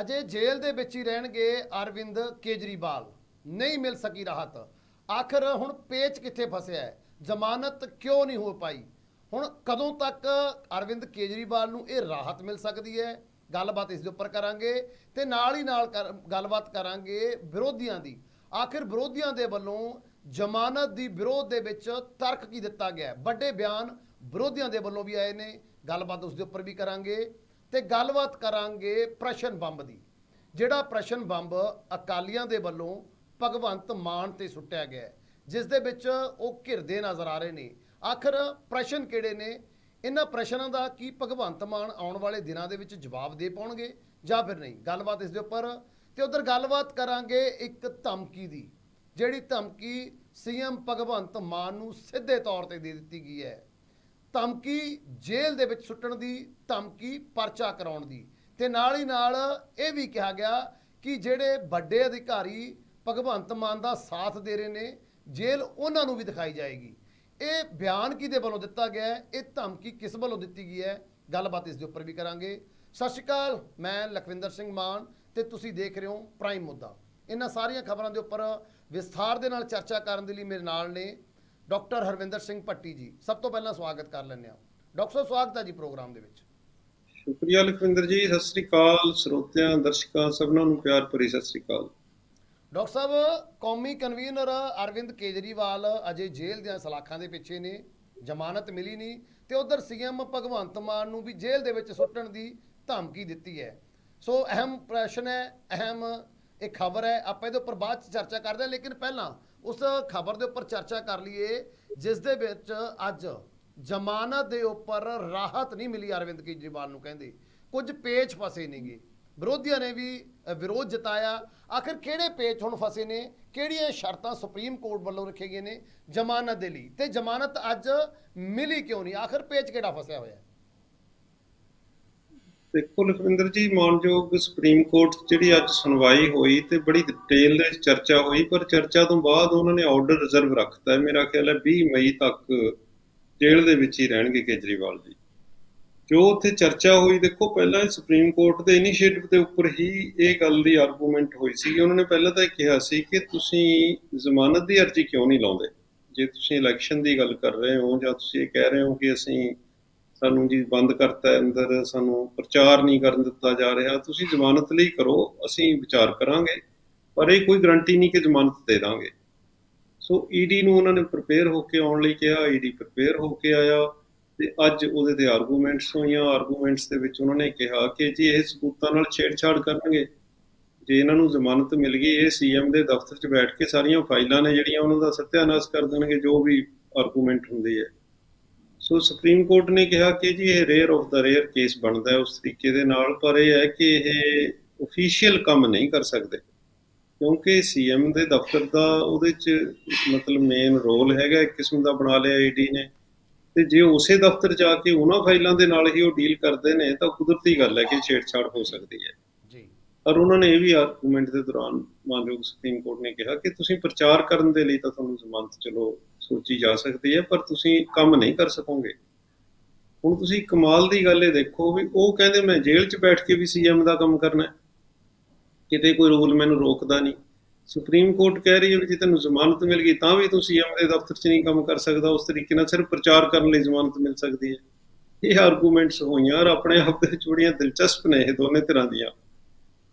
ਅਜੇ ਜੇਲ੍ਹ ਦੇ ਵਿੱਚ ਹੀ ਰਹਿਣਗੇ ਅਰਵਿੰਦ ਕੇਜਰੀਵਾਲ। ਨਹੀਂ ਮਿਲ ਸਕੀ ਰਾਹਤ। ਆਖਰ ਹੁਣ ਪੇਚ ਕਿੱਥੇ ਫਸਿਆ ਹੈ? ਜ਼ਮਾਨਤ ਕਿਉਂ ਨਹੀਂ ਹੋ ਪਾਈ? ਹੁਣ ਕਦੋਂ ਤੱਕ ਅਰਵਿੰਦ ਕੇਜਰੀਵਾਲ ਨੂੰ ਇਹ ਰਾਹਤ ਮਿਲ ਸਕਦੀ ਹੈ? ਗੱਲਬਾਤ ਇਸ ਦੇ ਉੱਪਰ ਕਰਾਂਗੇ ਤੇ ਨਾਲ ਹੀ ਨਾਲ ਕਰ- ਗੱਲਬਾਤ ਕਰਾਂਗੇ ਵਿਰੋਧੀਆਂ ਦੀ। ਆਖਿਰ ਵਿਰੋਧੀਆਂ ਦੇ ਵੱਲੋਂ ਜ਼ਮਾਨਤ ਦੀ ਵਿਰੋਧ ਦੇ ਵਿੱਚ ਤਰਕ ਕੀ ਦਿੱਤਾ ਗਿਆ ਵੱਡੇ ਬਿਆਨ ਵਿਰੋਧੀਆਂ ਦੇ ਵੱਲੋਂ ਵੀ ਆਏ ਨੇ। ਗੱਲਬਾਤ ਉਸ ਦੇ ਉੱਪਰ ਵੀ ਕਰਾਂਗੇ। ਤੇ ਗੱਲਬਾਤ ਕਰਾਂਗੇ ਪ੍ਰਸ਼ਨ ਬੰਬ ਦੀ, ਜਿਹੜਾ ਪ੍ਰਸ਼ਨ ਬੰਬ ਅਕਾਲੀਆਂ ਦੇ ਵੱਲੋਂ ਭਗਵੰਤ ਮਾਨ ਤੇ ਸੁੱਟਿਆ ਗਿਆ ਜਿਸ ਦੇ ਵਿੱਚ ਉਹ ਘਿਰਦੇ ਨਜ਼ਰ ਆ ਰਹੇ ਨੇ। ਆਖਰ ਪ੍ਰਸ਼ਨ ਕਿਹੜੇ ਨੇ? ਇਹਨਾਂ ਪ੍ਰਸ਼ਨਾਂ ਦਾ ਕੀ ਭਗਵੰਤ ਮਾਨ ਆਉਣ ਵਾਲੇ ਦਿਨਾਂ ਦੇ ਵਿੱਚ ਜਵਾਬ ਦੇ ਪਾਉਣਗੇ ਜਾਂ ਫਿਰ ਨਹੀਂ? ਗੱਲਬਾਤ ਇਸ ਦੇ ਉੱਪਰ। ਤੇ ਉਧਰ ਗੱਲਬਾਤ ਕਰਾਂਗੇ ਇੱਕ ਧਮਕੀ ਦੀ, ਜਿਹੜੀ ਧਮਕੀ ਸੀਐਮ ਭਗਵੰਤ ਮਾਨ ਨੂੰ ਸਿੱਧੇ ਤੌਰ ਤੇ ਦੇ ਦਿੱਤੀ ਗਈ ਹੈ। ਧਮਕੀ ਜੇਲ੍ਹ ਦੇ ਵਿੱਚ ਸੁੱਟਣ ਦੀ, ਧਮਕੀ ਪਰਚਾ ਕਰਾਉਣ ਦੀ। ਤੇ ਨਾਲ ਹੀ ਨਾਲ ਇਹ ਵੀ ਕਿਹਾ ਗਿਆ ਕਿ ਜਿਹੜੇ ਵੱਡੇ ਅਧਿਕਾਰੀ ਭਗਵੰਤ ਮਾਨ ਦਾ ਸਾਥ ਦੇ ਰਹੇ ਨੇ, ਜੇਲ੍ਹ ਉਹਨਾਂ ਨੂੰ ਵੀ ਦਿਖਾਈ ਜਾਏਗੀ। ਇਹ ਬਿਆਨ ਕਿਹਦੇ ਵੱਲੋਂ ਦਿੱਤਾ ਗਿਆ ਹੈ? ਇਹ ਧਮਕੀ ਕਿਸ ਵੱਲੋਂ ਦਿੱਤੀ ਗਈ ਹੈ? ਗੱਲਬਾਤ ਇਸ ਦੇ ਉੱਪਰ ਵੀ ਕਰਾਂਗੇ। ਸਤਿ ਸ਼੍ਰੀ ਅਕਾਲ, ਮੈਂ ਲਖਵਿੰਦਰ ਸਿੰਘ ਮਾਨ ਤੇ ਤੁਸੀਂ ਦੇਖ ਰਹੇ ਹੋ ਪ੍ਰਾਈਮ ਮੁੱਦਾ। ਇਹਨਾਂ ਸਾਰੀਆਂ ਖਬਰਾਂ ਦੇ ਉੱਪਰ ਵਿਸਥਾਰ ਦੇ ਨਾਲ ਚਰਚਾ ਕਰਨ ਦੇ ਲਈ ਮੇਰੇ ਨਾਲ ਨੇ ਡਾਕਟਰ ਹਰਵਿੰਦਰ ਸਿੰਘ ਭੱਟੀ ਜੀ ਸਭ ਤੋਂ ਪਹਿਲਾਂ ਸਵਾਗਤ ਕਰ ਲੈਂਦੇ ਹਾਂ। ਡਾਕਟਰ ਸਾਹਿਬ ਸਵਾਗਤ ਹੈ ਜੀ ਪ੍ਰੋਗਰਾਮ ਦੇ ਵਿੱਚ। ਸ਼ੁਕਰੀਆ ਲਖਵਿੰਦਰ ਜੀ ਸਤਿ ਸ੍ਰੀ ਅਕਾਲ। ਸਰੋਤਿਆਂ ਦਰਸ਼ਕਾਂ ਸਭਨਾਂ ਨੂੰ ਪਿਆਰ ਭਰੀ ਸਤਿ ਸ੍ਰੀ ਅਕਾਲ। ਡਾਕਟਰ ਸਾਹਿਬ ਕੌਮੀ ਕਨਵੀਨਰ ਅਰਵਿੰਦ ਕੇਜਰੀਵਾਲ ਅਜੇ ਜੇਲ੍ਹ ਦੀਆਂ ਸਲਾਖਾਂ ਦੇ ਪਿੱਛੇ ਨੇ ਜ਼ਮਾਨਤ ਮਿਲੀ ਨਹੀਂ ਤੇ ਉਧਰ ਸੀਐਮ ਭਗਵੰਤ ਮਾਨ ਨੂੰ ਵੀ ਜੇਲ੍ਹ ਦੇ ਵਿੱਚ ਸੁੱਟਣ ਦੀ ਧਮਕੀ ਦਿੱਤੀ ਹੈ। ਸੋ ਅਹਿਮ ਪ੍ਰਸ਼ਨ ਹੈ ਅਹਿਮ ਇਹ ਖਬਰ ਹੈ ਆਪਾਂ ਇਹਦੇ ਉੱਪਰ ਬਾਅਦ ਚ ਚਰਚਾ ਕਰਦੇ ਹਾਂ ਲੇਕਿਨ ਪਹਿਲਾਂ ਉਸ ਖਬਰ ਦੇ ਉੱਪਰ ਚਰਚਾ ਕਰ ਲਈਏ, ਜਿਸ ਦੇ ਵਿੱਚ ਅੱਜ ਜ਼ਮਾਨਤ ਦੇ ਉੱਪਰ ਰਾਹਤ ਨਹੀਂ ਮਿਲੀ ਅਰਵਿੰਦ ਕੇਜਰੀਵਾਲ ਨੂੰ ਕਹਿੰਦੇ। ਕੁਝ ਪੇਚ ਫਸੇ ਨੇਗੇ। ਵਿਰੋਧੀਆਂ ਨੇ ਵੀ ਵਿਰੋਧ ਜਤਾਇਆ। ਆਖਿਰ ਕਿਹੜੇ ਪੇਚ ਹੁਣ ਫਸੇ ਨੇ? ਕਿਹੜੀਆਂ ਸ਼ਰਤਾਂ ਸੁਪਰੀਮ ਕੋਰਟ ਵੱਲੋਂ ਰੱਖੇ ਗਏ ਨੇ ਜ਼ਮਾਨਤ ਦੇ ਲਈ? ਤੇ ਜ਼ਮਾਨਤ ਅੱਜ ਮਿਲੀ ਕਿਉਂ ਨਹੀਂ? ਆਖਿਰ ਪੇਚ ਕਿਹੜਾ ਫਸਿਆ ਹੋਇਆ? ਹੈ ਦੇਖੋ ਲਖਵਿੰਦਰ ਜੀ, ਮਾਨਯੋਗ ਸੁਪਰੀਮ ਕੋਰਟ ਜਿਹੜੀ ਅੱਜ ਸੁਣਵਾਈ ਹੋਈ ਤੇ ਬੜੀ ਡਿਟੇਲ ਦੇ ਚਰਚਾ ਹੋਈ, ਪਰ ਚਰਚਾ ਤੋਂ ਬਾਅਦ ਉਹਨਾਂ ਨੇ ਆਰਡਰ ਰਿਜ਼ਰਵ ਰੱਖਤਾ ਹੈ। ਮੇਰਾ ਖਿਆਲ ਹੈ 20 ਮਈ ਤੱਕ ਜੇਲ੍ਹ ਦੇ ਵਿੱਚ ਹੀ ਰਹਿਣਗੇ ਕੇਜਰੀਵਾਲ ਜੀ। ਜੋ ਉੱਥੇ ਚਰਚਾ ਹੋਈ, ਦੇਖੋ ਪਹਿਲਾਂ ਸੁਪਰੀਮ ਕੋਰਟ ਦੇ ਇਨੀਸ਼ੀਏਟਿਵ ਦੇ ਉੱਪਰ ਹੀ ਇਹ ਗੱਲ ਦੀ ਆਰਗੂਮੈਂਟ ਹੋਈ ਸੀ। ਉਹਨਾਂ ਨੇ ਪਹਿਲਾਂ ਤਾਂ ਇਹ ਕਿਹਾ ਸੀ ਕਿ ਤੁਸੀਂ ਜ਼ਮਾਨਤ ਦੀ ਅਰਜ਼ੀ ਕਿਉਂ ਨਹੀਂ ਲਾਉਂਦੇ? ਜੇ ਤੁਸੀਂ ਇਲੈਕਸ਼ਨ ਦੀ ਗੱਲ ਕਰ ਰਹੇ ਹੋ ਜਾਂ ਤੁਸੀਂ ਇਹ ਕਹਿ ਰਹੇ ਹੋ ਕਿ ਅਸੀਂ ਸਾਨੂੰ ਜੀ ਬੰਦ ਕਰਤਾ ਅੰਦਰ ਸਾਨੂੰ ਪ੍ਰਚਾਰ ਨਹੀਂ ਕਰਨ ਦਿੱਤਾ ਜਾ ਰਿਹਾ। ਤੁਸੀਂ ਜ਼ਮਾਨਤ ਲਈ ਕਰੋ, ਅਸੀਂ ਵਿਚਾਰ ਕਰਾਂਗੇ, ਪਰ ਇਹ ਕੋਈ ਗਰੰਟੀ ਨਹੀਂ ਕਿ ਜ਼ਮਾਨਤ ਦੇ ਦਾਂਗੇ। ਸੋ ਈਡੀ ਨੂੰ ਉਹਨਾਂ ਨੇ ਪ੍ਰਪੇਅਰ ਹੋ ਕੇ ਆਉਣ ਲਈ ਕਿਹਾ ਈਡੀ ਪ੍ਰਪੇਅਰ ਹੋ ਕੇ ਆਇਆ ਤੇ ਅੱਜ ਉਹਦੇ ਤੇ ਆਰਗੂਮੈਂਟਸ ਹੋਈਆਂ। ਆਰਗੂਮੈਂਟਸ ਦੇ ਵਿੱਚ ਉਹਨਾਂ ਨੇ ਕਿਹਾ ਕਿ ਜੀ ਇਹ ਸਬੂਤਾਂ ਨਾਲ ਛੇੜਛਾੜ ਕਰਨਗੇ। ਜੇ ਇਹਨਾਂ ਨੂੰ ਜ਼ਮਾਨਤ ਮਿਲ ਗਈ, ਇਹ ਸੀਐਮ ਦੇ ਦਫ਼ਤਰ 'ਚ ਬੈਠ ਕੇ ਸਾਰੀਆਂ ਫਾਈਲਾਂ ਨੇ ਜਿਹੜੀਆਂ ਉਹਨਾਂ ਦਾ ਸਤਿਆਨਾਸ ਕਰ ਦੇਣਗੇ, ਜੋ ਵੀ ਆਰਗੂਮੈਂਟ ਹੁੰਦੀ ਹੈ। ਸੋ ਸੁਪਰੀਮ ਕੋਰਟ ਨੇ ਕਿਹਾ ਕਿ ਜੀ ਇਹ rare of the rare case ਬਣਦਾ ਹੈ ਉਸ ਤਰੀਕੇ ਦੇ ਨਾਲ ਪਰ ਇਹ ਹੈ ਕਿ ਇਹ ਅਫੀਸ਼ੀਅਲ ਕੰਮ ਨਹੀਂ ਕਰ ਸਕਦੇ। ਕਿਉਂਕਿ ਸੀਐਮ ਦੇ ਦਫ਼ਤਰ ਦਾ ਉਹਦੇ 'ਚ ਮਤਲਬ ਮੇਨ ਰੋਲ ਹੈਗਾ ਇੱਕ ਕਿਸਮ ਦਾ ਬਣਾ ਲਿਆ ਈਡੀ ਨੇ। ਤੇ ਜੇ ਉਸੇ ਦਫ਼ਤਰ ਜਾ ਕੇ ਉਹਨਾਂ ਫਾਈਲਾਂ ਦੇ ਨਾਲ ਹੀ ਉਹ ਡੀਲ ਕਰਦੇ ਨੇ ਤਾਂ ਕੁਦਰਤੀ ਗੱਲ ਹੈ ਕਿ ਛੇੜਛਾੜ ਹੋ ਸਕਦੀ ਹੈ। ਜੀ। ਪਰ ਉਹਨਾਂ ਨੇ ਇਹ ਵੀ ਆਰਗੂਮੈਂਟ ਦੇ ਦੌਰਾਨ ਮਾਨਯੋਗ ਸੁਪਰੀਮ ਕੋਰਟ ਨੇ ਕਿਹਾ ਕਿ ਤੁਸੀਂ ਪ੍ਰਚਾਰ ਕਰਨ ਦੇ ਲਈ ਤਾਂ ਤੁਹਾਨੂੰ ਜ਼ਮਾਨਤ ਚਲੋ ਸੋਚੀ ਜਾ ਸਕਦੀ ਹੈ, ਪਰ ਤੁਸੀਂ ਕੰਮ ਨਹੀਂ ਕਰ ਸਕੋਗੇ। ਹੁਣ ਤੁਸੀਂ ਕਮਾਲ ਦੀ ਗੱਲ ਇਹ ਦੇਖੋ ਵੀ ਉਹ ਕਹਿੰਦੇ ਮੈਂ ਜੇਲ੍ਹ 'ਚ ਬੈਠ ਕੇ ਵੀ ਸੀਐਮ ਦਾ ਕੰਮ ਕਰਨਾ ਕਿਤੇ ਕੋਈ ਰੂਲ ਮੈਨੂੰ ਰੋਕਦਾ ਨਹੀਂ। ਸੁਪਰੀਮ ਕੋਰਟ ਕਹਿ ਰਹੀ ਹੈ ਵੀ ਜੇ ਤੈਨੂੰ ਜ਼ਮਾਨਤ ਮਿਲ ਗਈ ਤਾਂ ਵੀ ਤੂੰ ਸੀਐਮ ਦੇ ਦਫ਼ਤਰ 'ਚ ਨਹੀਂ ਕੰਮ ਕਰ ਸਕਦਾ, ਉਸ ਤਰੀਕੇ ਨਾਲ ਸਿਰਫ ਪ੍ਰਚਾਰ ਕਰਨ ਲਈ ਜ਼ਮਾਨਤ ਮਿਲ ਸਕਦੀ ਹੈ। ਇਹ ਆਰਗੂਮੈਂਟਸ ਹੋਈਆਂ ਔਰ ਆਪਣੇ ਆਪ ਦੇ ਵਿੱਚ ਬੜੀਆਂ ਦਿਲਚਸਪ ਨੇ ਇਹ ਦੋਨੇ ਤਰ੍ਹਾਂ ਦੀਆਂ।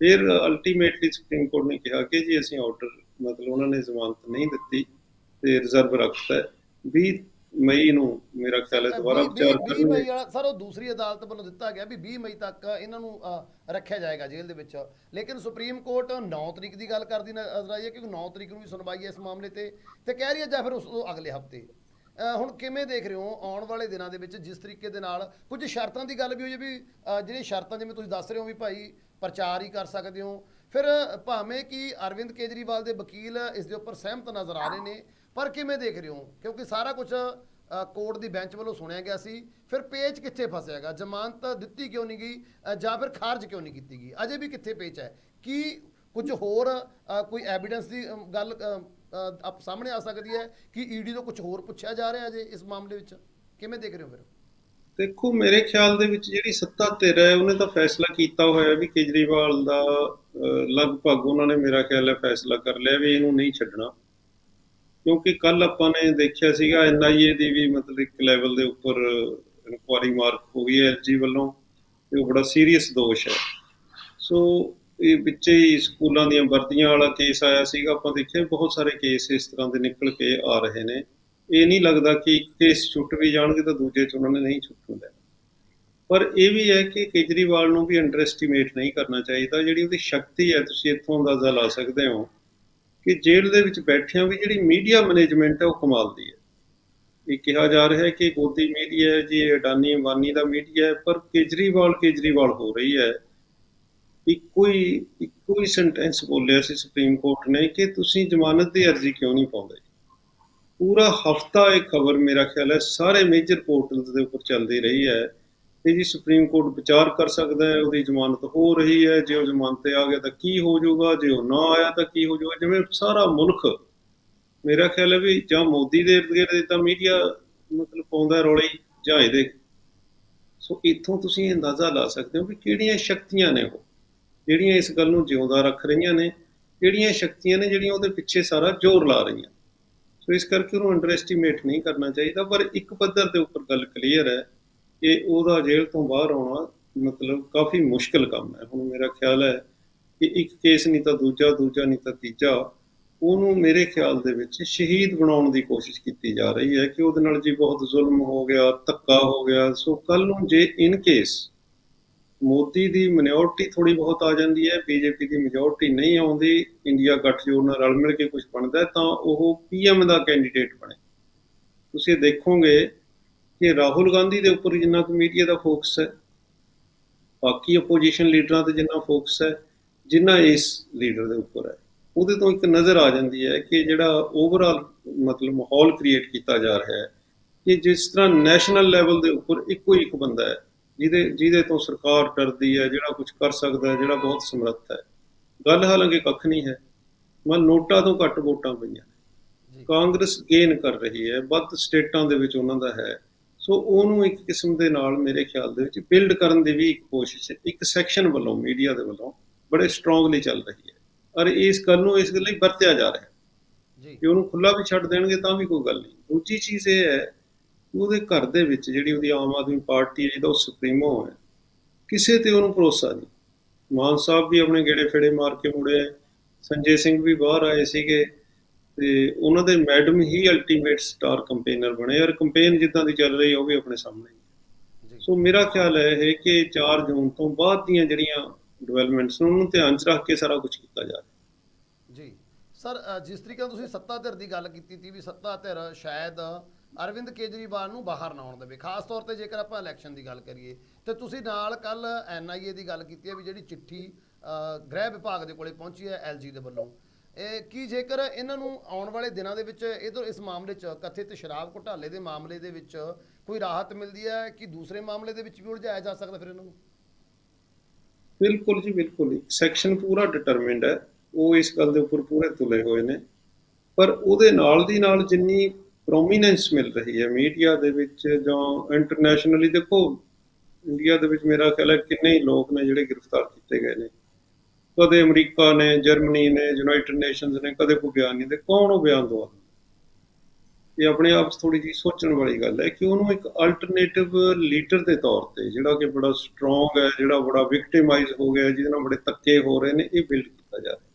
ਫਿਰ ਅਲਟੀਮੇਟਲੀ ਸੁਪਰੀਮ ਕੋਰਟ ਨੇ ਕਿਹਾ ਕਿ ਜੀ ਅਸੀਂ ਆਰਡਰ ਮਤਲਬ ਉਹਨਾਂ ਨੇ ਜ਼ਮਾਨਤ ਨਹੀਂ ਦਿੱਤੀ। ਤੇ ਰਿਜ਼ਰਵ ਰੱਖਤਾ ਹੈ। 20 ਮਈ ਨੂੰ ਮੇਰਾ ਖਿਆਲ ਹੈ ਦੁਬਾਰਾ ਵਿਚਾਰ ਮਈ ਕਰਨਗੇ। ਵਾਲਾ ਸਰ ਉਹ ਦੂਸਰੀ ਅਦਾਲਤ ਵੱਲੋਂ ਦਿੱਤਾ ਗਿਆ ਵੀ 20 ਮਈ ਤੱਕ ਇਹਨਾਂ ਨੂੰ ਰੱਖਿਆ ਜਾਏਗਾ ਜੇਲ੍ਹ ਦੇ ਵਿੱਚ। ਲੇਕਿਨ ਸੁਪਰੀਮ ਕੋਰਟ 9 ਤਰੀਕ ਦੀ ਗੱਲ ਕਰਦੀ ਨਜ਼ਰ ਆਈ ਹੈ ਕਿਉਂਕਿ 9 ਤਰੀਕ ਨੂੰ ਵੀ ਸੁਣਵਾਈ ਹੈ ਇਸ ਮਾਮਲੇ ਤੇ। ਤੇ ਕਹਿ ਰਹੀ ਹੈ ਜਾਂ ਫਿਰ ਉਸ ਤੋਂ ਅਗਲੇ ਹਫ਼ਤੇ। ਹੁਣ ਕਿਵੇਂ ਦੇਖ ਰਹੇ ਹੋ ਆਉਣ ਵਾਲੇ ਦਿਨਾਂ ਦੇ ਵਿੱਚ ਜਿਸ ਤਰੀਕੇ ਦੇ ਨਾਲ ਕੁਝ ਸ਼ਰਤਾਂ ਦੀ ਗੱਲ ਵੀ ਹੋਈ ਹੈ ਵੀ ਜਿਹੜੀਆਂ ਸ਼ਰਤਾਂ ਜਿਵੇਂ ਤੁਸੀਂ ਦੱਸ ਰਹੇ ਹੋ ਵੀ ਭਾਈ ਪ੍ਰਚਾਰ ਹੀ ਕਰ ਸਕਦੇ ਹੋ। ਫਿਰ ਭਾਵੇਂ ਕਿ ਅਰਵਿੰਦ ਕੇਜਰੀਵਾਲ ਦੇ ਵਕੀਲ ਇਸ ਦੇ ਉੱਪਰ ਸਹਿਮਤ ਨਜ਼ਰ ਆ ਰਹੇ ਨੇ ਪਰ ਕਿਵੇਂ ਦੇਖ ਰਹੇ ਹੋ? ਕਿਉਂਕਿ ਸਾਰਾ ਕੁਝ ਕੋਰਟ ਦੀ ਬੈਂਚ ਵੱਲੋਂ ਸੁਣਿਆ ਗਿਆ ਸੀ। ਫਿਰ ਪੇਚ ਕਿੱਥੇ ਫਸਿਆਗਾ ਜ਼ਮਾਨਤ ਦਿੱਤੀ ਕਿਉਂ ਨਹੀਂ ਗਈ? ਜਾਂ ਫਿਰ ਖਾਰਜ ਕਿਉਂ ਨਹੀਂ ਕੀਤੀ ਗਈ? ਅਜੇ ਵੀ ਕਿੱਥੇ ਪੇਚ ਹੈ? ਕੀ ਕੁਝ ਹੋਰ ਕੋਈ ਐਵੀਡੈਂਸ ਦੀ ਗੱਲ ਆਪ ਸਾਹਮਣੇ ਆ ਸਕਦੀ ਹੈ ਕਿ ਈਡੀ ਤੋਂ ਕੁਝ ਹੋਰ ਪੁੱਛਿਆ ਜਾ ਰਿਹਾ ਅਜੇ ਇਸ ਮਾਮਲੇ ਵਿੱਚ? ਕਿਵੇਂ ਦੇਖ ਰਹੇ ਹੋ ਫਿਰ? ਦੇਖੋ, ਮੇਰੇ ਖਿਆਲ ਦੇ ਵਿੱਚ ਜਿਹੜੀ ਸੱਤਾ ਧਿਰ ਹੈ, ਉਹਨੇ ਤਾਂ ਫੈਸਲਾ ਕੀਤਾ ਹੋਇਆ ਵੀ ਕੇਜਰੀਵਾਲ ਦਾ ਲਗਭਗ ਉਹਨਾਂ ਨੇ ਮੇਰਾ ਖਿਆਲ ਹੈ ਫੈਸਲਾ ਕਰ ਲਿਆ ਵੀ ਇਹਨੂੰ ਨਹੀਂ ਛੱਡਣਾ। ਕਿਉਂਕਿ ਕੱਲ ਆਪਾਂ ਨੇ ਦੇਖਿਆ ਸੀਗਾ ਐਨਆਈਏ ਦੀ ਵੀ ਮਤਲਬ ਇੱਕ ਲੈਵਲ ਦੇ ਉੱਪਰ ਇਨਕੁਆਰੀ ਮਾਰਕ ਹੋ ਗਈ ਹੈ ਐਲਜੀ ਵੱਲੋਂ ਤੇ ਉਹ ਬੜਾ ਸੀਰੀਅਸ ਦੋਸ਼ ਹੈ। ਸੋ ਇਹ ਵਿੱਚ ਹੀ ਸਕੂਲਾਂ ਦੀਆਂ ਵਰਦੀਆਂ ਵਾਲਾ ਕੇਸ ਆਇਆ ਸੀਗਾ। ਆਪਾਂ ਦੇਖਿਆ ਬਹੁਤ ਸਾਰੇ ਕੇਸ ਇਸ ਤਰ੍ਹਾਂ ਦੇ ਨਿਕਲ ਕੇ ਆ ਰਹੇ ਨੇ। ਇਹ ਨਹੀਂ ਲੱਗਦਾ ਕਿ ਇੱਕ ਕੇਸ ਛੁੱਟ ਵੀ ਜਾਣਗੇ ਤਾਂ ਦੂਜੇ 'ਚ ਉਹਨਾਂ ਨੇ ਨਹੀਂ ਛੁੱਟਣ ਦੇਣਾ ਪਰ ਇਹ ਵੀ ਹੈ ਕਿ ਕੇਜਰੀਵਾਲ ਨੂੰ ਵੀ ਅੰਡਰ ਐਸਟੀਮੇਟ ਨਹੀਂ ਕਰਨਾ ਚਾਹੀਦਾ। ਜਿਹੜੀ ਉਹਦੀ ਸ਼ਕਤੀ ਹੈ, ਤੁਸੀਂ ਇੱਥੋਂ ਅੰਦਾਜ਼ਾ ਲਾ ਸਕਦੇ ਹੋ। ਕਿ ਜੇਲ੍ਹ ਦੇ ਵਿੱਚ ਬੈਠਿਆਂ ਵੀ ਜਿਹੜੀ ਮੀਡੀਆ ਮੈਨੇਜਮੈਂਟ ਹੈ ਉਹ ਕਮਾਲ ਦੀ ਹੈ। ਇਹ ਕਿਹਾ ਜਾ ਰਿਹਾ ਹੈ ਕਿ ਗੋਦੀ ਮੀਡੀਆ ਹੈ ਜੀ, ਇਹ ਅਡਾਨੀ ਅੰਬਾਨੀ ਦਾ ਮੀਡੀਆ ਹੈ, ਪਰ ਕੇਜਰੀਵਾਲ ਕੇਜਰੀਵਾਲ ਹੋ ਰਹੀ ਹੈ। ਇੱਕੋ ਹੀ ਇੱਕੋ ਹੀ ਸੈਂਟੈਂਸ ਬੋਲਿਆ ਸੀ ਸੁਪਰੀਮ ਕੋਰਟ ਨੇ ਕਿ ਤੁਸੀਂ ਜ਼ਮਾਨਤ ਦੀ ਅਰਜ਼ੀ ਕਿਉਂ ਨਹੀਂ ਪਾਉਂਦੇ? ਪੂਰਾ ਹਫਤਾ ਇਹ ਖਬਰ ਮੇਰਾ ਖਿਆਲ ਹੈ, ਸਾਰੇ ਮੇਜਰ ਪੋਰਟਲਸ ਦੇ ਉੱਪਰ ਚੱਲਦੀ ਰਹੀ ਹੈ। ਕਿ ਜੀ ਸੁਪਰੀਮ ਕੋਰਟ ਵਿਚਾਰ ਕਰ ਸਕਦਾ ਹੈ, ਉਹਦੀ ਜ਼ਮਾਨਤ ਹੋ ਰਹੀ ਹੈ, ਜੇ ਉਹ ਜ਼ਮਾਨਤ ਤੇ ਆ ਗਿਆ ਤਾਂ ਕੀ ਹੋ ਜਾਊਗਾ, ਜੇ ਉਹ ਨਾ ਆਇਆ ਤਾਂ ਕੀ ਹੋ ਜਾਊਗਾ, ਜਿਵੇਂ ਸਾਰਾ ਮੁਲਕ ਮੇਰਾ ਖਿਆਲ ਹੈ ਵੀ ਜਾਂ ਮੋਦੀ ਦੇ ਇਰਦ ਗਿਰਦ ਤਾਂ ਮੀਡੀਆ ਮਤਲਬ ਪਾਉਂਦਾ ਰੌਲੇ ਜਾਂ ਇਹਦੇ। ਸੋ ਇੱਥੋਂ ਤੁਸੀਂ ਅੰਦਾਜ਼ਾ ਲਾ ਸਕਦੇ ਹੋ ਵੀ ਕਿਹੜੀਆਂ ਸ਼ਕਤੀਆਂ ਨੇ ਉਹ, ਜਿਹੜੀਆਂ ਇਸ ਗੱਲ ਨੂੰ ਜਿਉਂਦਾ ਰੱਖ ਰਹੀਆਂ ਨੇ, ਕਿਹੜੀਆਂ ਸ਼ਕਤੀਆਂ ਨੇ ਜਿਹੜੀਆਂ ਉਹਦੇ ਪਿੱਛੇ ਸਾਰਾ ਜ਼ੋਰ ਲਾ ਰਹੀਆਂ। ਸੋ ਇਸ ਕਰਕੇ ਉਹਨੂੰ ਅੰਡਰ ਐਸਟੀਮੇਟ ਨਹੀਂ ਕਰਨਾ ਚਾਹੀਦਾ, ਪਰ ਇੱਕ ਪੱਧਰ ਦੇ ਉੱਪਰ ਗੱਲ ਕਲੀਅਰ ਹੈ ਕਿ ਉਹਦਾ ਜੇਲ੍ਹ ਤੋਂ ਬਾਹਰ ਆਉਣਾ ਮਤਲਬ ਕਾਫੀ ਮੁਸ਼ਕਲ ਕੰਮ ਹੈ। ਹੁਣ ਮੇਰਾ ਖਿਆਲ ਹੈ ਕਿ ਇੱਕ ਕੇਸ ਨਹੀਂ ਤਾਂ ਦੂਜਾ ਦੂਜਾ ਨਹੀਂ ਤਾਂ ਤੀਜਾ, ਉਹਨੂੰ ਮੇਰੇ ਖਿਆਲ ਦੇ ਵਿੱਚ ਸ਼ਹੀਦ ਬਣਾਉਣ ਦੀ ਕੋਸ਼ਿਸ਼ ਕੀਤੀ ਜਾ ਰਹੀ ਹੈ ਕਿ ਉਹਦੇ ਨਾਲ ਜੀ ਬਹੁਤ ਜ਼ੁਲਮ ਹੋ ਗਿਆ, ਧੱਕਾ ਹੋ ਗਿਆ। ਸੋ ਕੱਲ ਨੂੰ ਜੇ ਇਨ ਕੇਸ ਮੋਦੀ ਦੀ ਮਿਨੋਰਟੀ ਥੋੜੀ ਬਹੁਤ ਆ ਜਾਂਦੀ ਹੈ, ਬੀਜੇਪੀ ਦੀ ਮੈਜੋਰਟੀ ਨਹੀਂ ਆਉਂਦੀ, ਇੰਡੀਆ ਗੱਠਜੋੜ ਨਾਲ ਰਲ ਮਿਲ ਕੇ ਕੁਝ ਬਣਦਾ ਤਾਂ ਉਹ ਪੀਐਮ ਦਾ ਕੈਂਡੀਡੇਟ ਬਣੇ। ਤੁਸੀਂ ਦੇਖੋਗੇ ਕਿ ਰਾਹੁਲ ਗਾਂਧੀ ਦੇ ਉੱਪਰ ਜਿੰਨਾ ਕੁ ਮੀਡੀਆ ਦਾ ਫੋਕਸ ਹੈ ਬਾਕੀ ਆਪੋਜੀਸ਼ਨ ਲੀਡਰਾਂ ਤੇ ਜਿੰਨਾ ਫੋਕਸ ਹੈ ਜਿੰਨਾ ਇਸ ਲੀਡਰ ਦੇ ਉੱਪਰ ਹੈ ਉਹਦੇ ਤੋਂ ਇੱਕ ਨਜ਼ਰ ਆ ਜਾਂਦੀ ਹੈ ਕਿ ਜਿਹੜਾ ਓਵਰਆਲ ਮਤਲਬ ਮਾਹੌਲ ਕ੍ਰੀਏਟ ਕੀਤਾ ਜਾ ਰਿਹਾ ਹੈ ਕਿ ਜਿਸ ਤਰ੍ਹਾਂ ਨੈਸ਼ਨਲ ਲੈਵਲ ਦੇ ਉੱਪਰ ਇੱਕੋ ਇੱਕ ਬੰਦਾ ਹੈ ਜਿਹਦੇ ਜਿਹਦੇ ਤੋਂ ਸਰਕਾਰ ਡਰਦੀ ਹੈ ਜਿਹੜਾ ਕੁਝ ਕਰ ਸਕਦਾ ਹੈ ਜਿਹੜਾ ਬਹੁਤ ਸਮਰੱਥ ਹੈ। ਗੱਲ ਹਾਲਾਂਕਿ ਕੱਖ ਨਹੀਂ ਹੈ ਮਨ ਨੋਟਾਂ ਤੋਂ ਘੱਟ ਵੋਟਾਂ ਪਈਆਂ। ਕਾਂਗਰਸ ਗੇਨ ਕਰ ਰਹੀ ਹੈ ਵੱਧ ਸਟੇਟਾਂ ਦੇ ਵਿੱਚ ਉਹਨਾਂ ਦਾ ਹੈ। ਸੋ ਉਹਨੂੰ ਇੱਕ ਕਿਸਮ ਦੇ ਨਾਲ ਮੇਰੇ ਖਿਆਲ ਦੇ ਵਿੱਚ ਬਿਲਡ ਕਰਨ ਦੀ ਵੀ ਇੱਕ ਕੋਸ਼ਿਸ਼ ਹੈ। ਇੱਕ ਸੈਕਸ਼ਨ ਵੱਲੋਂ ਮੀਡੀਆ ਦੇ ਵੱਲੋਂ ਬੜੇ ਸਟਰੋਂਗਲੀ ਚੱਲ ਰਹੀ ਹੈ। ਔਰ ਇਸ ਗੱਲ ਨੂੰ ਇਸ ਲਈ ਵਰਤਿਆ ਜਾ ਰਿਹਾ ਹੈ ਜੀ। ਕਿ ਉਹਨੂੰ ਖੁੱਲਾ ਵੀ ਛੱਡ ਦੇਣਗੇ ਤਾਂ ਵੀ ਕੋਈ ਗੱਲ ਨਹੀਂ। ਦੂਜੀ ਚੀਜ਼ ਇਹ ਹੈ ਉਹਦੇ ਘਰ ਦੇ ਵਿੱਚ ਜਿਹੜੀ ਉਹਦੀ ਆਮ ਆਦਮੀ ਪਾਰਟੀ ਹੈ ਜਿਹਦਾ ਉਹ ਸੁਪਰੀਮੋ ਹੈ ਕਿਸੇ ਤੇ ਉਹਨੂੰ ਭਰੋਸਾ ਨਹੀਂ। ਮਾਨ ਸਾਹਿਬ ਵੀ ਆਪਣੇ ਗੇੜੇ ਫੇੜੇ ਮਾਰ ਕੇ ਮੁੜੇ ਸੰਜੇ ਸਿੰਘ ਵੀ ਬਾਹਰ ਆਏ ਸੀਗੇ। ਤੇ ਉਹਨਾਂ ਦੇ ਮੈਡਮ ਹੀ ਅਲਟੀਮੇਟ ਸਟਾਰ ਕੰਪੇਨਰ ਬਣੇ ਔਰ ਕੰਪੇਨ ਜਿੱਦਾਂ ਦੀ ਚੱਲ ਰਹੀ ਉਹ ਵੀ ਆਪਣੇ ਸਾਹਮਣੇ ਸੋ ਮੇਰਾ ਖਿਆਲ ਹੈ ਇਹ ਕਿ 4 ਜੂਨ ਤੋਂ ਬਾਅਦ ਦੀਆਂ ਜਿਹੜੀਆਂ ਡਿਵੈਲਪਮੈਂਟਸ ਨੇ ਉਹਨੂੰ ਧਿਆਨ 'ਚ ਰੱਖ ਕੇ ਸਾਰਾ ਕੁਝ ਕੀਤਾ ਜਾ ਰਿਹਾ ਜੀ। ਸਰ ਜਿਸ ਤਰੀਕੇ ਨਾਲ ਤੁਸੀਂ ਸੱਤਾ ਧਿਰ ਦੀ ਗੱਲ ਕੀਤੀ ਸੀ ਵੀ ਸੱਤਾ ਧਿਰ ਸ਼ਾਇਦ ਅਰਵਿੰਦ ਕੇਜਰੀਵਾਲ ਨੂੰ ਬਾਹਰ ਨਾ ਆਉਣ ਦੇਵੇ ਖਾਸ ਤੌਰ ਤੇ ਜੇਕਰ ਆਪਾਂ ਇਲੈਕਸ਼ਨ ਦੀ ਗੱਲ ਕਰੀਏ ਤੇ ਤੁਸੀਂ ਨਾਲ ਕੱਲ ਐਨਆਈਏ ਦੀ ਗੱਲ ਕੀਤੀ ਹੈ ਵੀ ਜਿਹੜੀ ਚਿੱਠੀ ਗ੍ਰਹਿ ਵਿਭਾਗ ਦੇ ਕੋਲੇ ਪਹੁੰਚੀ ਹੈ ਐਲਜੀ ਦੇ ਵੱਲੋਂ। ਕੀ ਜੇਕਰ ਇਹਨਾਂ ਨੂੰ ਆਉਣ ਵਾਲੇ ਦਿਨਾਂ ਦੇ ਵਿੱਚ ਇਧਰ ਇਸ ਮਾਮਲੇ 'ਚ ਕਥਿਤ ਸ਼ਰਾਬ ਘੁਟਾਲੇ ਦੇ ਮਾਮਲੇ ਦੇ ਵਿੱਚ ਕੋਈ ਰਾਹਤ ਮਿਲਦੀ ਹੈ ਕਿ ਦੂਸਰੇ ਮਾਮਲੇ ਦੇ ਵਿੱਚ ਵੀ ਉਲਝਾਇਆ ਜਾ ਸਕਦਾ ਫਿਰ ਇਹਨਾਂ ਨੂੰ? ਬਿਲਕੁਲ ਜੀ, ਬਿਲਕੁਲ ਸੈਕਸ਼ਨ ਪੂਰਾ ਡਿਟਰਮਿੰਡ ਹੈ। ਉਹ ਇਸ ਗੱਲ ਦੇ ਉੱਪਰ ਪੂਰੇ ਤੁਲੇ ਹੋਏ ਨੇ। ਪਰ ਉਹਦੇ ਨਾਲ ਦੀ ਨਾਲ ਜਿੰਨੀ ਪ੍ਰੋਮੀਨੈਂਸ ਮਿਲ ਰਹੀ ਹੈ ਮੀਡੀਆ ਦੇ ਵਿੱਚ ਜਾਂ ਇੰਟਰਨੈਸ਼ਨਲੀ ਦੇਖੋ, ਇੰਡੀਆ ਦੇ ਵਿੱਚ ਮੇਰਾ ਖਿਆਲ ਹੈ ਕਿੰਨੇ ਹੀ ਲੋਕ ਨੇ ਜਿਹੜੇ ਗ੍ਰਿਫਤਾਰ ਕੀਤੇ ਗਏ ਨੇ। ਕਦੇ ਅਮਰੀਕਾ ਨੇ, ਜਰਮਨੀ ਨੇ, ਯੂਨਾਈਟਿਡ ਨੇਸ਼ਨਸ ਨੇ ਕਦੇ ਕੋਈ ਬਿਆਨ ਨਹੀਂ ਦੇ ਕੌਣ ਉਹ ਬਿਆਨ ਦਵਾ ਇਹ ਆਪਣੇ ਆਪ ਥੋੜੀ ਜਿਹੀ ਸੋਚਣ ਵਾਲੀ ਗੱਲ ਹੈ ਕਿ ਉਹਨੂੰ ਇੱਕ ਅਲਟਰਨੇਟਿਵ ਲੀਡਰ ਦੇ ਤੌਰ ਤੇ ਜਿਹੜਾ ਕਿ ਬੜਾ ਸਟਰੋਂਗ ਹੈ, ਜਿਹੜਾ ਬੜਾ ਵਿਕਟਿਮਾਈਜ਼ ਹੋ ਗਿਆ, ਜਿਹਦੇ ਨਾਲ ਬੜੇ ਧੱਕੇ ਹੋ ਰਹੇ ਨੇ, ਇਹ ਬਿਲਡ ਕੀਤਾ ਜਾ ਰਿਹਾ।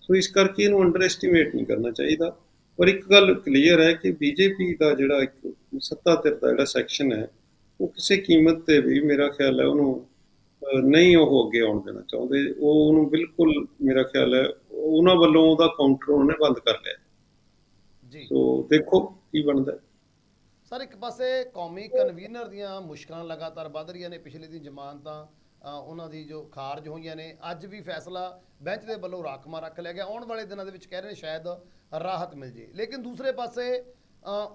ਸੋ ਇਸ ਕਰਕੇ ਇਹਨੂੰ ਅੰਡਰ ਐਸਟੀਮੇਟ ਨਹੀਂ ਕਰਨਾ ਚਾਹੀਦਾ। ਪਰ ਇੱਕ ਗੱਲ ਕਲੀਅਰ ਹੈ ਕਿ ਬੀਜੇਪੀ ਦਾ ਜਿਹੜਾ ਇੱਕ ਸੱਤਾ ਧਿਰ ਦਾ ਜਿਹੜਾ ਸੈਕਸ਼ਨ ਹੈ, ਉਹ ਕਿਸੇ ਕੀਮਤ ਤੇ ਵੀ ਮੇਰਾ ਖਿਆਲ ਹੈ ਉਹਨੂੰ ਨਹੀਂ ਉਹ ਅੱਗੇ ਆਉਣ ਦੇਣਾ ਚਾਹੁੰਦੇ ਉਹ ਉਹਨੂੰ ਬਿਲਕੁਲ ਮੇਰਾ ਖਿਆਲ ਹੈ ਉਹਨਾਂ ਵੱਲੋਂ ਉਹਦਾ ਕਾਊਂਟਰ ਉਹਨੇ ਬੰਦ ਕਰ ਲਿਆ। ਜੀ। ਸੋ ਦੇਖੋ ਕੀ ਬਣਦਾ। ਸਰ ਇੱਕ ਪਾਸੇ ਕੌਮੀ ਕਨਵੀਨਰ ਦੀਆਂ ਮੁਸ਼ਕਲਾਂ ਲਗਾਤਾਰ ਵੱਧ ਰਹੀਆਂ ਨੇ ਪਿਛਲੇ ਦਿਨ ਜ਼ਮਾਨਤਾਂ ਉਹਨਾਂ ਦੀ ਜੋ ਖਾਰਜ ਹੋਈਆਂ ਨੇ ਅੱਜ ਵੀ ਫੈਸਲਾ ਬੈਂਚ ਦੇ ਵੱਲੋਂ ਰਾਖਮਾ ਰੱਖ ਲਿਆ ਗਿਆ। ਆਉਣ ਵਾਲੇ ਦਿਨਾਂ ਦੇ ਵਿੱਚ ਕਹਿ ਰਹੇ ਨੇ ਸ਼ਾਇਦ ਰਾਹਤ ਮਿਲ ਜੇ। ਲੇਕਿਨ ਦੂਸਰੇ ਪਾਸੇ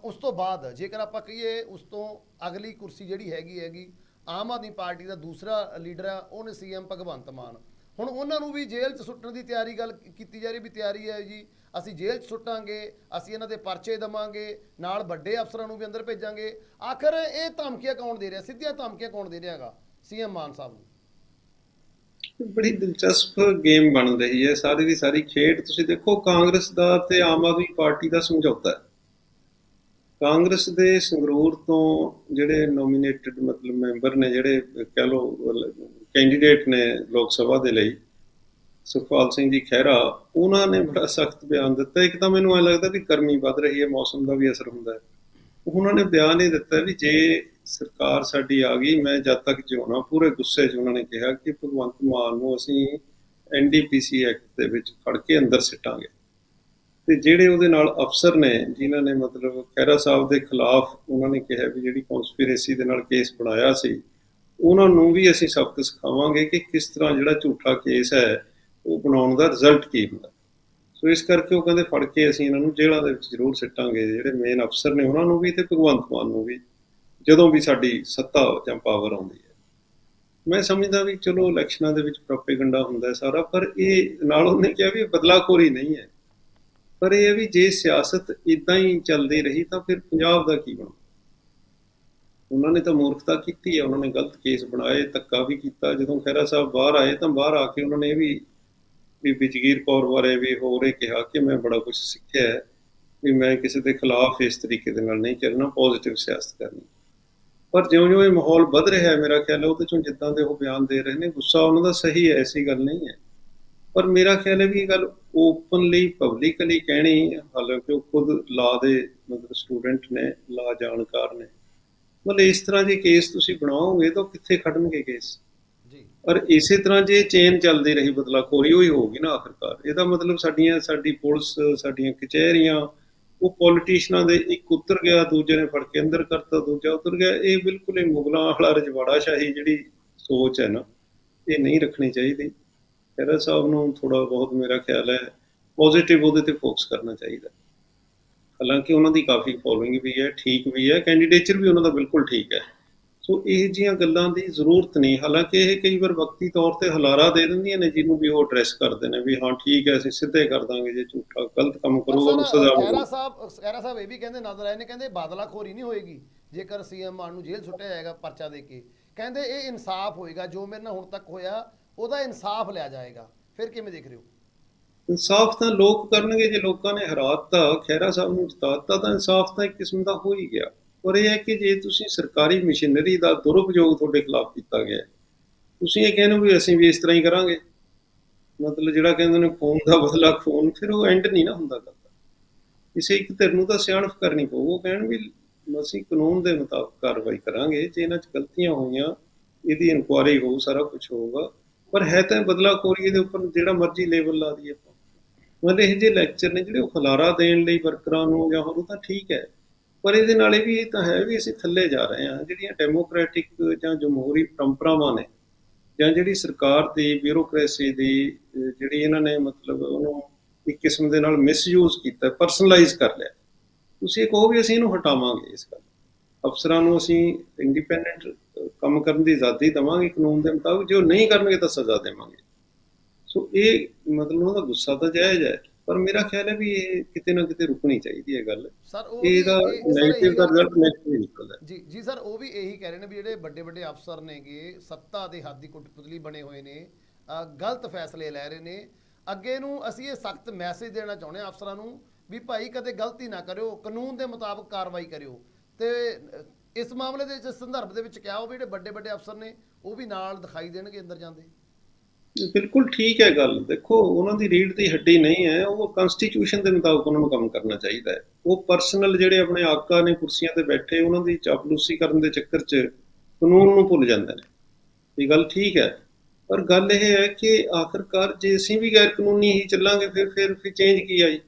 ਉਸ ਤੋਂ ਬਾਅਦ ਜੇਕਰ ਆਪਾਂ ਕਹੀਏ ਉਸ ਤੋਂ ਅਗਲੀ ਕੁਰਸੀ ਜਿਹੜੀ ਹੈਗੀ ਹੈਗੀ ਆਮ ਆਦਮੀ ਪਾਰਟੀ ਦਾ ਦੂਸਰਾ ਲੀਡਰ ਹੈ ਉਹਨੇ ਸੀਐਮ ਭਗਵੰਤ ਮਾਨ। ਹੁਣ ਉਹਨਾਂ ਨੂੰ ਵੀ ਜੇਲ੍ਹ 'ਚ ਸੁੱਟਣ ਦੀ ਤਿਆਰੀ ਗੱਲ ਕੀਤੀ ਜਾ ਰਹੀ ਵੀ ਤਿਆਰੀ ਹੈ ਜੀ, ਅਸੀਂ ਜੇਲ੍ਹ 'ਚ ਸੁੱਟਾਂਗੇ, ਅਸੀਂ ਇਹਨਾਂ ਦੇ ਪਰਚੇ ਦਵਾਂਗੇ, ਨਾਲ ਵੱਡੇ ਅਫਸਰਾਂ ਨੂੰ ਵੀ ਅੰਦਰ ਭੇਜਾਂਗੇ। ਆਖਰ ਇਹ ਧਮਕੀਆਂ ਕੌਣ ਦੇ ਰਿਹਾ? ਸਿੱਧੀਆਂ ਧਮਕੀਆਂ ਕੌਣ ਦੇ ਰਿਹਾਗਾ ਸੀਐਮ ਮਾਨ ਸਾਹਿਬ ਨੂੰ। ਬੜੀ ਦਿਲਚਸਪ ਗੇਮ ਬਣ ਰਹੀ ਹੈ, ਸਾਰੀ ਦੀ ਸਾਰੀ ਖੇਡ। ਤੁਸੀਂ ਦੇਖੋ ਕਾਂਗਰਸ ਦਾ ਤੇ ਆਮ ਆਦਮੀ ਪਾਰਟੀ ਦਾ ਸਮਝੌਤਾ ਹੈ। ਕਾਂਗਰਸ ਦੇ ਸੰਗਰੂਰ ਤੋਂ ਜਿਹੜੇ ਨੋਮੀਨੇਟਡ ਮਤਲਬ ਮੈਂਬਰ ਨੇ ਜਿਹੜੇ ਕਹਿ ਲਓ ਕੈਂਡੀਡੇਟ ਨੇ ਲੋਕ ਸਭਾ ਦੇ ਲਈ, ਸੁਖਪਾਲ ਸਿੰਘ ਜੀ ਖਹਿਰਾ, ਉਹਨਾਂ ਨੇ ਬੜਾ ਸਖਤ ਬਿਆਨ ਦਿੱਤਾ। ਇੱਕ ਤਾਂ ਮੈਨੂੰ ਐ ਲੱਗਦਾ ਵੀ ਗਰਮੀ ਵੱਧ ਰਹੀ ਹੈ, ਮੌਸਮ ਦਾ ਵੀ ਅਸਰ ਹੁੰਦਾ ਹੈ। ਉਹਨਾਂ ਨੇ ਬਿਆਨ ਹੀ ਦਿੱਤਾ ਵੀ ਜੇ ਸਰਕਾਰ ਸਾਡੀ ਆ ਗਈ, ਮੈਂ ਜਦ ਤੱਕ ਜਿਉਣਾ, ਪੂਰੇ ਗੁੱਸੇ 'ਚ ਉਹਨਾਂ ਨੇ ਕਿਹਾ ਕਿ ਭਗਵੰਤ ਮਾਨ ਨੂੰ ਅਸੀਂ ਐਨਡੀਪੀਸੀ ਐਕਟ ਦੇ ਵਿੱਚ ਫੜ ਕੇ ਅੰਦਰ ਸਿੱਟਾਂਗੇ। ਤੇ ਜਿਹੜੇ ਉਹਦੇ ਨਾਲ ਅਫਸਰ ਨੇ, ਜਿਨ੍ਹਾਂ ਨੇ ਮਤਲਬ ਖਹਿਰਾ ਸਾਹਿਬ ਦੇ ਖਿਲਾਫ ਉਹਨਾਂ ਨੇ ਕਿਹਾ ਵੀ ਜਿਹੜੀ ਕਨਸਪੀਰੇਸੀ ਦੇ ਨਾਲ ਕੇਸ ਬਣਾਇਆ ਸੀ, ਉਹਨਾਂ ਨੂੰ ਵੀ ਅਸੀਂ ਸਬਕ ਸਿਖਾਵਾਂਗੇ ਕਿ ਕਿਸ ਤਰ੍ਹਾਂ ਜਿਹੜਾ ਝੂਠਾ ਕੇਸ ਹੈ, ਉਹ ਬਣਾਉਣ ਦਾ ਰਿਜ਼ਲਟ ਕੀ ਹੁੰਦਾ। ਸੋ ਇਸ ਕਰਕੇ ਉਹ ਕਹਿੰਦੇ ਫੜ ਕੇ ਅਸੀਂ ਇਹਨਾਂ ਨੂੰ ਜੇਲ੍ਹਾਂ ਦੇ ਵਿੱਚ ਜ਼ਰੂਰ ਸਿੱਟਾਂਗੇ। ਜਿਹੜੇ ਮੇਨ ਅਫਸਰ ਨੇ ਉਹਨਾਂ ਨੂੰ ਵੀ ਤੇ ਭਗਵੰਤ ਮਾਨ ਨੂੰ ਵੀ, ਜਦੋਂ ਵੀ ਸਾਡੀ ਸੱਤਾ ਜਾਂ ਪਾਵਰ ਆਉਂਦੀ ਹੈ। ਮੈਂ ਸਮਝਦਾ ਵੀ ਚਲੋ, ਇਲੈਕਸ਼ਨਾਂ ਦੇ ਵਿੱਚ ਪ੍ਰੋਪੇਗੈਂਡਾ ਹੁੰਦਾ ਸਾਰਾ, ਪਰ ਇਹ ਨਾਲ ਉਹਨੇ ਕਿਹਾ ਵੀ ਇਹ ਬਦਲਾਖੋਰੀ ਨਹੀਂ ਹੈ। ਪਰ ਇਹ ਹੈ ਵੀ ਜੇ ਸਿਆਸਤ ਇਦਾਂ ਹੀ ਚੱਲਦੀ ਰਹੀ ਤਾਂ ਫਿਰ ਪੰਜਾਬ ਦਾ ਕੀ ਬਣੂ? ਉਹਨਾਂ ਨੇ ਤਾਂ ਮੂਰਖਤਾ ਕੀਤੀ ਹੈ ਉਹਨਾਂ ਨੇ ਗਲਤ ਕੇਸ ਬਣਾਏ, ਧੱਕਾ ਵੀ ਕੀਤਾ। ਜਦੋਂ ਖਹਿਰਾ ਸਾਹਿਬ ਬਾਹਰ ਆਏ ਤਾਂ ਬਾਹਰ ਆ ਕੇ ਉਹਨਾਂ ਨੇ ਇਹ ਵੀ ਬੀਬੀ ਕੌਰ ਬਾਰੇ ਵੀ ਹੋਰ ਇਹ ਕਿਹਾ ਕਿ ਮੈਂ ਬੜਾ ਕੁਝ ਸਿੱਖਿਆ ਹੈ, ਵੀ ਮੈਂ ਕਿਸੇ ਦੇ ਖਿਲਾਫ ਇਸ ਤਰੀਕੇ ਦੇ ਨਾਲ ਨਹੀਂ ਚੱਲਣਾ ਪੋਜ਼ਿਟਿਵ ਸਿਆਸਤ ਕਰਨੀ। ਪਰ ਜਿਉਂ-ਜਿਉਂ ਇਹ ਮਾਹੌਲ ਵੱਧ ਰਿਹਾ ਹੈ, ਮੇਰਾ ਖਿਆਲ ਹੈ, ਉਹਦੇ ਚੋਂ ਜਿੱਦਾਂ ਦੇ ਉਹ ਬਿਆਨ ਦੇ ਰਹੇ ਨੇ, ਗੁੱਸਾ ਉਹਨਾਂ ਦਾ ਸਹੀ ਹੈ, ਐਸੀ ਗੱਲ ਨਹੀਂ ਹੈ। ਪਰ ਮੇਰਾ ਖਿਆਲ ਹੈ ਵੀ ਇਹ ਗੱਲ ਓਪਨਲੀ ਪਬਲਿਕਲੀ ਕਹਿਣੀ ਹਾਲਾਂਕਿ ਉਹ ਖੁਦ ਲਾ ਦੇ ਮਤਲਬ ਸਟੂਡੈਂਟ ਨੇ ਲਾ ਜਾਣਕਾਰ ਨੇ। ਮਤਲਬ ਇਸ ਤਰ੍ਹਾਂ ਦੇ ਕੇਸ ਤੁਸੀਂ ਬਣਾਓਗੇ ਤਾਂ ਕਿੱਥੇ ਖੜਨਗੇ ਕੇਸ ਜੀ। ਔਰ ਇਸੇ ਤਰ੍ਹਾਂ ਜੇ ਚੇਨ ਚੱਲਦੀ ਰਹੀ ਬਦਲਾਖੋਰੀ ਹੋਈ ਹੋਊਗੀ ਨਾ ਆਖਰਕਾਰ। ਇਹਦਾ ਮਤਲਬ ਸਾਡੀਆਂ ਸਾਡੀ ਪੁਲਿਸ ਸਾਡੀਆਂ ਕਚਹਿਰੀਆਂ ਉਹ ਪੋਲੀਟੀਸ਼ੀਅਨਾਂ ਦੇ ਇੱਕ ਉੱਤਰ ਗਿਆ ਦੂਜੇ ਨੇ ਫੜ ਕੇ ਅੰਦਰ ਕਰਤਾ ਦੂਜਾ ਉੱਤਰ ਗਿਆ। ਇਹ ਬਿਲਕੁਲ ਹੀ ਮੁਗਲਾਂ ਵਾਲਾ ਰਜਵਾੜਾ ਸ਼ਾਹੀ ਜਿਹੜੀ ਸੋਚ ਹੈ ਨਾ ਇਹ ਨਹੀਂ ਰੱਖਣੀ ਚਾਹੀਦੀ। ਖਹਿਰਾ ਸਾਹਿਬ ਨੂੰ ਥੋੜਾ ਬਹੁਤ ਮੇਰਾ ਖਿਆਲ ਹੈ ਪੋਜ਼ਿਟਿਵ ਉਹਦੇ ਤੇ ਫੋਕਸ ਕਰਨਾ ਚਾਹੀਦਾ। ਹਾਲਾਂਕਿ ਉਹਨਾਂ ਦੀ ਕਾਫੀ ਫੋਲੋਇੰਗ ਵੀ ਹੈ ਠੀਕ ਵੀ ਹੈ ਕੈਂਡੀਡੇਚਰ ਵੀ ਉਹਨਾਂ ਦਾ ਬਿਲਕੁਲ ਠੀਕ ਹੈ। ਸੋ ਇਹ ਜੀਆਂ ਗੱਲਾਂ ਦੀ ਜ਼ਰੂਰਤ ਨਹੀਂ ਹਾਲਾਂਕਿ ਇਹ ਕਈ ਵਾਰ ਵਕਤੀ ਤੌਰ ਤੇ ਹਲਾਰਾ ਦੇ ਦਿੰਦੀਆਂ ਨੇ ਜਿਹਨੂੰ ਵੀ ਉਹ ਐਡਰੈਸ ਕਰਦੇ ਨੇ ਵੀ ਹਾਂ ਠੀਕ ਹੈ ਅਸੀਂ ਸਿੱਧੇ ਕਰ ਦਾਂਗੇ ਜੇ ਝੂਠਾ ਗਲਤ ਕੰਮ ਕਰੂਗਾ ਉਹਨੂੰ ਸਜ਼ਾ ਖੈਰਾ ਮਿਲੇਗੀ ਸਾਹਿਬ ਖੈਰਾ ਸਾਹਿਬ ਇਹ ਵੀ ਕਹਿੰਦੇ ਨਜ਼ਰ ਆਏ ਨੇ ਕਹਿੰਦੇ ਬਾਦਲਾਖੋਰੀ ਨਹੀਂ ਹੋਏਗੀ ਜੇਕਰ ਸੀਐਮ ਮਾਨ ਨੂੰ ਜੇਲ੍ਹ ਸੁੱਟਿਆ ਜਾਏਗਾ ਪਰਚਾ ਦੇ ਕੇ। ਕਹਿੰਦੇ ਇਹ ਇਨਸਾਫ ਹੋਏਗਾ ਜੋ ਮੇਰੇ ਨਾਲ ਹੁਣ ਤੱਕ ਹੋਇਆ ਉਹਦਾ ਇਨਸਾਫ ਲਿਆ ਜਾਏਗਾ। ਫਿਰ ਕਿਵੇਂ ਦੇਖ ਰਹੇ ਹੋ? ਇਨਸਾਫ ਤਾਂ ਲੋਕ ਕਰਨਗੇ, ਜੇ ਲੋਕਾਂ ਨੇ ਹਰਾਤਾ ਖਹਿਰਾ ਸਾਹਿਬ ਨੂੰ ਜਿਤਾਤਾ ਤਾਂ ਇਨਸਾਫ ਤਾਂ ਇੱਕ ਕਿਸਮ ਦਾ ਹੋ ਹੀ ਗਿਆ। ਪਰ ਇਹ ਹੈ ਕਿ ਜੇ ਤੁਸੀਂ ਸਰਕਾਰੀ ਮਸ਼ੀਨਰੀ ਦਾ ਦੁਰਉਪਯੋਗ ਤੁਹਾਡੇ ਖਿਲਾਫ ਕੀਤਾ ਗਿਆ ਤੁਸੀਂ ਇਹ ਕਹਿੰਦੇ ਵੀ ਅਸੀਂ ਵੀ ਇਸ ਤਰ੍ਹਾਂ ਹੀ ਕਰਾਂਗੇ। ਮਤਲਬ ਜਿਹੜਾ ਕਹਿੰਦੇ ਨੇ ਫੋਨ ਦਾ ਬਦਲਾ ਫੋਨ, ਫਿਰ ਉਹ ਐਂਡ ਨਹੀਂ ਨਾ ਹੁੰਦਾ ਕਰਦਾ। ਕਿਸੇ ਇੱਕ ਧਿਰ ਨੂੰ ਤਾਂ ਸਿਆਣਫ ਕਰਨੀ ਪਊ। ਉਹ ਕਹਿਣ ਵੀ ਅਸੀਂ ਕਾਨੂੰਨ ਦੇ ਮੁਤਾਬਕ ਕਾਰਵਾਈ ਕਰਾਂਗੇ। ਜੇ ਇਹਨਾਂ 'ਚ ਗਲਤੀਆਂ ਹੋਈਆਂ, ਇਹਦੀ ਇਨਕੁਆਇਰੀ ਹੋਊ ਸਾਰਾ ਕੁਝ ਹੋਊਗਾ। ਪਰ ਹੈ ਤਾਂ ਬਦਲਾ ਬਦਲਾਖੋਰੀ ਦੇ ਉੱਪਰ ਜਿਹੜਾ ਮਰਜ਼ੀ ਲੈਵਲ ਲਾ ਦਈਏ ਆਪਾਂ। ਮਤਲਬ ਇਹ ਜਿਹੇ ਲੈਕਚਰ ਨੇ ਜਿਹੜੇ ਉਹ ਖਲਾਰਾ ਦੇਣ ਲਈ ਵਰਕਰਾਂ ਨੂੰ ਜਾਂ ਹੋਰ, ਉਹ ਤਾਂ ਠੀਕ ਹੈ। ਪਰ ਇਹਦੇ ਨਾਲ ਇਹ ਵੀ ਇਹ ਤਾਂ ਹੈ ਵੀ ਅਸੀਂ ਥੱਲੇ ਜਾ ਰਹੇ ਹਾਂ। ਜਿਹੜੀਆਂ ਡੈਮੋਕ੍ਰੈਟਿਕ ਜਾਂ ਜਮਹੂਰੀ ਪਰੰਪਰਾਵਾਂ ਨੇ ਜਾਂ ਜਿਹੜੀ ਸਰਕਾਰ ਦੀ ਬਿਊਰੋਕ੍ਰੇਸੀ ਦੀ ਜਿਹੜੀ ਇਹਨਾਂ ਨੇ ਮਤਲਬ ਉਹਨੂੰ ਇੱਕ ਕਿਸਮ ਦੇ ਨਾਲ ਮਿਸਯੂਜ਼ ਕੀਤਾ ਪਰਸਨਲਾਈਜ਼ ਕਰ ਲਿਆ। ਤੁਸੀਂ ਇਹ ਕਹੋ ਵੀ ਅਸੀਂ ਇਹਨੂੰ ਹਟਾਵਾਂਗੇ ਇਸ ਗੱਲ ਅਫਸਰਾਂ ਨੂੰ ਅਸੀਂ ਇੰਡੀਪੈਂਡੈਂਟ ਕੰਮ ਕਰਨ ਦੀ ਆਜ਼ਾਦੀ ਦੇਵਾਂਗੇ ਕਾਨੂੰਨ ਦੇ ਮੁਤਾਬਕ ਜੇ ਉਹ ਨਹੀਂ ਕਰਨਗੇ ਤਾਂ ਸਜ਼ਾ ਦੇਵਾਂਗੇ। ਸੋ ਇਹ ਮਤਲਬ ਉਹਨਾਂ ਦਾ ਗੁੱਸਾ ਤਾਂ ਜਾਇਜ਼ ਹੈ ਪਰ ਮੇਰਾ ਖਿਆਲ ਹੈ ਵੀ ਇਹ ਕਿਤੇ ਨਾ ਕਿਤੇ ਰੁਕਣੀ ਚਾਹੀਦੀ ਹੈ ਗੱਲ। ਸਰ ਉਹ ਇਹਦਾ ਨੈਗੇਟਿਵ ਦਾ ਰਿਜ਼ਲਟ ਨੈਗੇਟਿਵ ਨਿਕਲਦਾ। ਜੀ ਜੀ ਸਰ ਉਹ ਵੀ ਇਹੀ ਕਹਿ ਰਹੇ ਨੇ ਵੀ ਜਿਹੜੇ ਵੱਡੇ ਵੱਡੇ ਅਫਸਰ ਨੇਗੇ ਸੱਤਾ ਦੇ ਹੱਥ ਦੀ ਕੁੱਟਪੁਤਲੀ ਬਣੇ ਹੋਏ ਨੇ ਗਲਤ ਫੈਸਲੇ ਲੈ ਰਹੇ ਨੇ। ਅੱਗੇ ਨੂੰ ਅਸੀਂ ਇਹ ਸਖਤ ਮੈਸੇਜ ਦੇਣਾ ਚਾਹੁੰਦੇ ਹਾਂ ਅਫਸਰਾਂ ਨੂੰ ਵੀ ਭਾਈ ਕਦੇ ਗਲਤੀ ਨਾ ਕਰਿਓ ਕਾਨੂੰਨ ਦੇ ਮੁਤਾਬਕ ਕਾਰਵਾਈ ਕਰਿਓ। ਤੇ ਇਸ ਮਾਮਲੇ ਦੇ ਵਿੱਚ ਸੰਦਰਭ ਦੇ ਵਿੱਚ ਕਿਹਾ ਉਹ ਜਿਹੜੇ ਵੱਡੇ ਵੱਡੇ ਅਫਸਰ ਨੇ, ਉਹ ਵੀ ਨਾਲ ਦਿਖਾਈ ਦੇਣਗੇ ਅੰਦਰ ਜਾਂਦੇ। ਬਿਲਕੁਲ ਠੀਕ ਹੈ ਗੱਲ। ਦੇਖੋ, ਉਹਨਾਂ ਦੀ ਰੀੜ ਦੀ ਹੱਡੀ ਨਹੀਂ ਹੈ, ਉਹ ਕਨਸਟੀਟਿਊਸ਼ਨ ਦੇ ਮੁਤਾਬਕ ਉਹਨਾਂ ਨੂੰ ਕੰਮ ਕਰਨਾ ਚਾਹੀਦਾ ਹੈ। ਉਹ ਪਰਸਨਲ ਜਿਹੜੇ ਆਪਣੇ ਆਕਾ ਨੇ ਕੁਰਸੀਆਂ ਤੇ ਬੈਠੇ, ਉਹਨਾਂ ਦੀ ਚਾਪਲੂਸੀ ਕਰਨ ਦੇ ਚੱਕਰ 'ਚ ਕਾਨੂੰਨ ਨੂੰ ਭੁੱਲ ਜਾਂਦੇ ਨੇ। ਇਹ ਗੱਲ ਠੀਕ ਹੈ। ਪਰ ਗੱਲ ਇਹ ਹੈ ਕਿ ਆਖਰਕਾਰ ਜੇ ਅਸੀਂ ਵੀ ਗੈਰ ਕਾਨੂੰਨੀ ਹੀ ਚੱਲਾਂਗੇ, ਫਿਰ ਫਿਰ ਫਿਰ ਚੇਂਜ ਕੀ ਆਈ?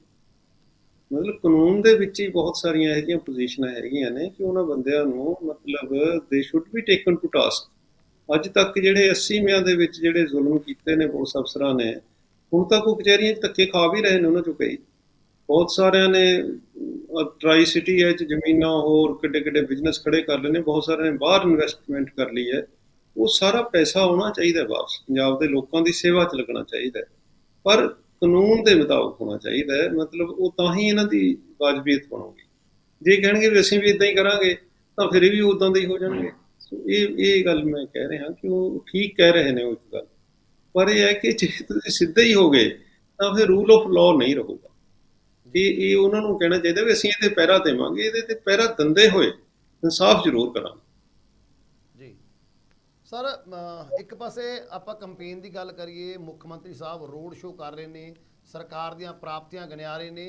ਮਤਲਬ ਕਾਨੂੰਨ ਦੇ ਵਿੱਚ ਹੀ ਬਹੁਤ ਸਾਰੀਆਂ ਇਹੋ ਜਿਹੀਆਂ ਪੋਜੀਸ਼ਨਾਂ ਹੈਗੀਆਂ ਨੇ ਕਿ ਉਹਨਾਂ ਬੰਦਿਆਂ ਨੂੰ ਮਤਲਬ ਦੇ should be taken to task ਅੱਜ ਤੱਕ ਜਿਹੜੇ 80 ਮਿਆਂ ਦੇ ਵਿੱਚ ਜਿਹੜੇ ਜ਼ੁਲਮ ਕੀਤੇ ਨੇ ਪੁਲਿਸ ਅਫਸਰਾਂ ਨੇ, ਹੁਣ ਤੱਕ ਉਹ ਕਚਹਿਰੀਆਂ 'ਚ ਧੱਕੇ ਖਾ ਵੀ ਰਹੇ ਨੇ ਉਹਨਾਂ ਚੋਂ ਕਈ। ਬਹੁਤ ਸਾਰਿਆਂ ਨੇ ਟਰਾਈ ਸਿਟੀ ਹੈ ਚ ਜ਼ਮੀਨਾਂ ਹੋਰ ਕਿੱਡੇ ਕਿੱਡੇ ਬਿਜ਼ਨਸ ਖੜੇ ਕਰ ਲਏ ਨੇ, ਬਹੁਤ ਸਾਰਿਆਂ ਨੇ ਬਾਹਰ ਇਨਵੈਸਟਮੈਂਟ ਕਰ ਲਈ ਹੈ। ਉਹ ਸਾਰਾ ਪੈਸਾ ਆਉਣਾ ਚਾਹੀਦਾ ਵਾਪਸ। ਪੰਜਾਬ ਦੇ ਲੋਕਾਂ ਦੀ ਸੇਵਾ 'ਚ ਲੱਗਣਾ ਚਾਹੀਦਾ ਪਰ ਕਾਨੂੰਨ ਦੇ ਮੁਤਾਬਕ ਹੋਣਾ ਚਾਹੀਦਾ ਹੈ। ਮਤਲਬ ਉਹ ਤਾਂ ਹੀ ਇਹਨਾਂ ਦੀ ਵਾਜਬੀਅਤ ਬਣੂਗੀ। ਜੇ ਕਹਿਣਗੇ ਵੀ ਅਸੀਂ ਵੀ ਇਦਾਂ ਹੀ ਕਰਾਂਗੇ, ਤਾਂ ਫਿਰ ਇਹ ਵੀ ਉਦਾਂ ਦੇ ਹੀ ਹੋ ਜਾਣਗੇ। ਸੋ ਇਹ ਇਹ ਗੱਲ ਮੈਂ ਕਹਿ ਰਿਹਾ ਕਿ ਉਹ ਠੀਕ ਕਹਿ ਰਹੇ ਨੇ ਉਹ ਇੱਕ ਗੱਲ। ਪਰ ਇਹ ਹੈ ਕਿ ਜੇ ਤੁਸੀਂ ਸਿੱਧੇ ਹੀ ਹੋ ਗਏ, ਤਾਂ ਫਿਰ ਰੂਲ ਆਫ ਲਾਅ ਨਹੀਂ ਰਹੂਗਾ। ਇਹ ਇਹ ਉਹਨਾਂ ਨੂੰ ਕਹਿਣਾ ਚਾਹੀਦਾ ਵੀ ਅਸੀਂ ਇਹਦੇ ਪਹਿਰਾ ਦੇਵਾਂਗੇ ਇਹਦੇ ਤੇ ਪਹਿਰਾ ਦੰਦੇ ਹੋਏ ਇਨਸਾਫ ਜ਼ਰੂਰ ਕਰਾਂਗੇ। ਸਰ ਇੱਕ ਪਾਸੇ ਆਪਾਂ ਕੰਪੇਨ ਦੀ ਗੱਲ ਕਰੀਏ, ਮੁੱਖ ਮੰਤਰੀ ਸਾਹਿਬ ਰੋਡ ਸ਼ੋਅ ਕਰ ਰਹੇ ਨੇ, ਸਰਕਾਰ ਦੀਆਂ ਪ੍ਰਾਪਤੀਆਂ ਗਿਣਿਆ ਰਹੇ ਨੇ,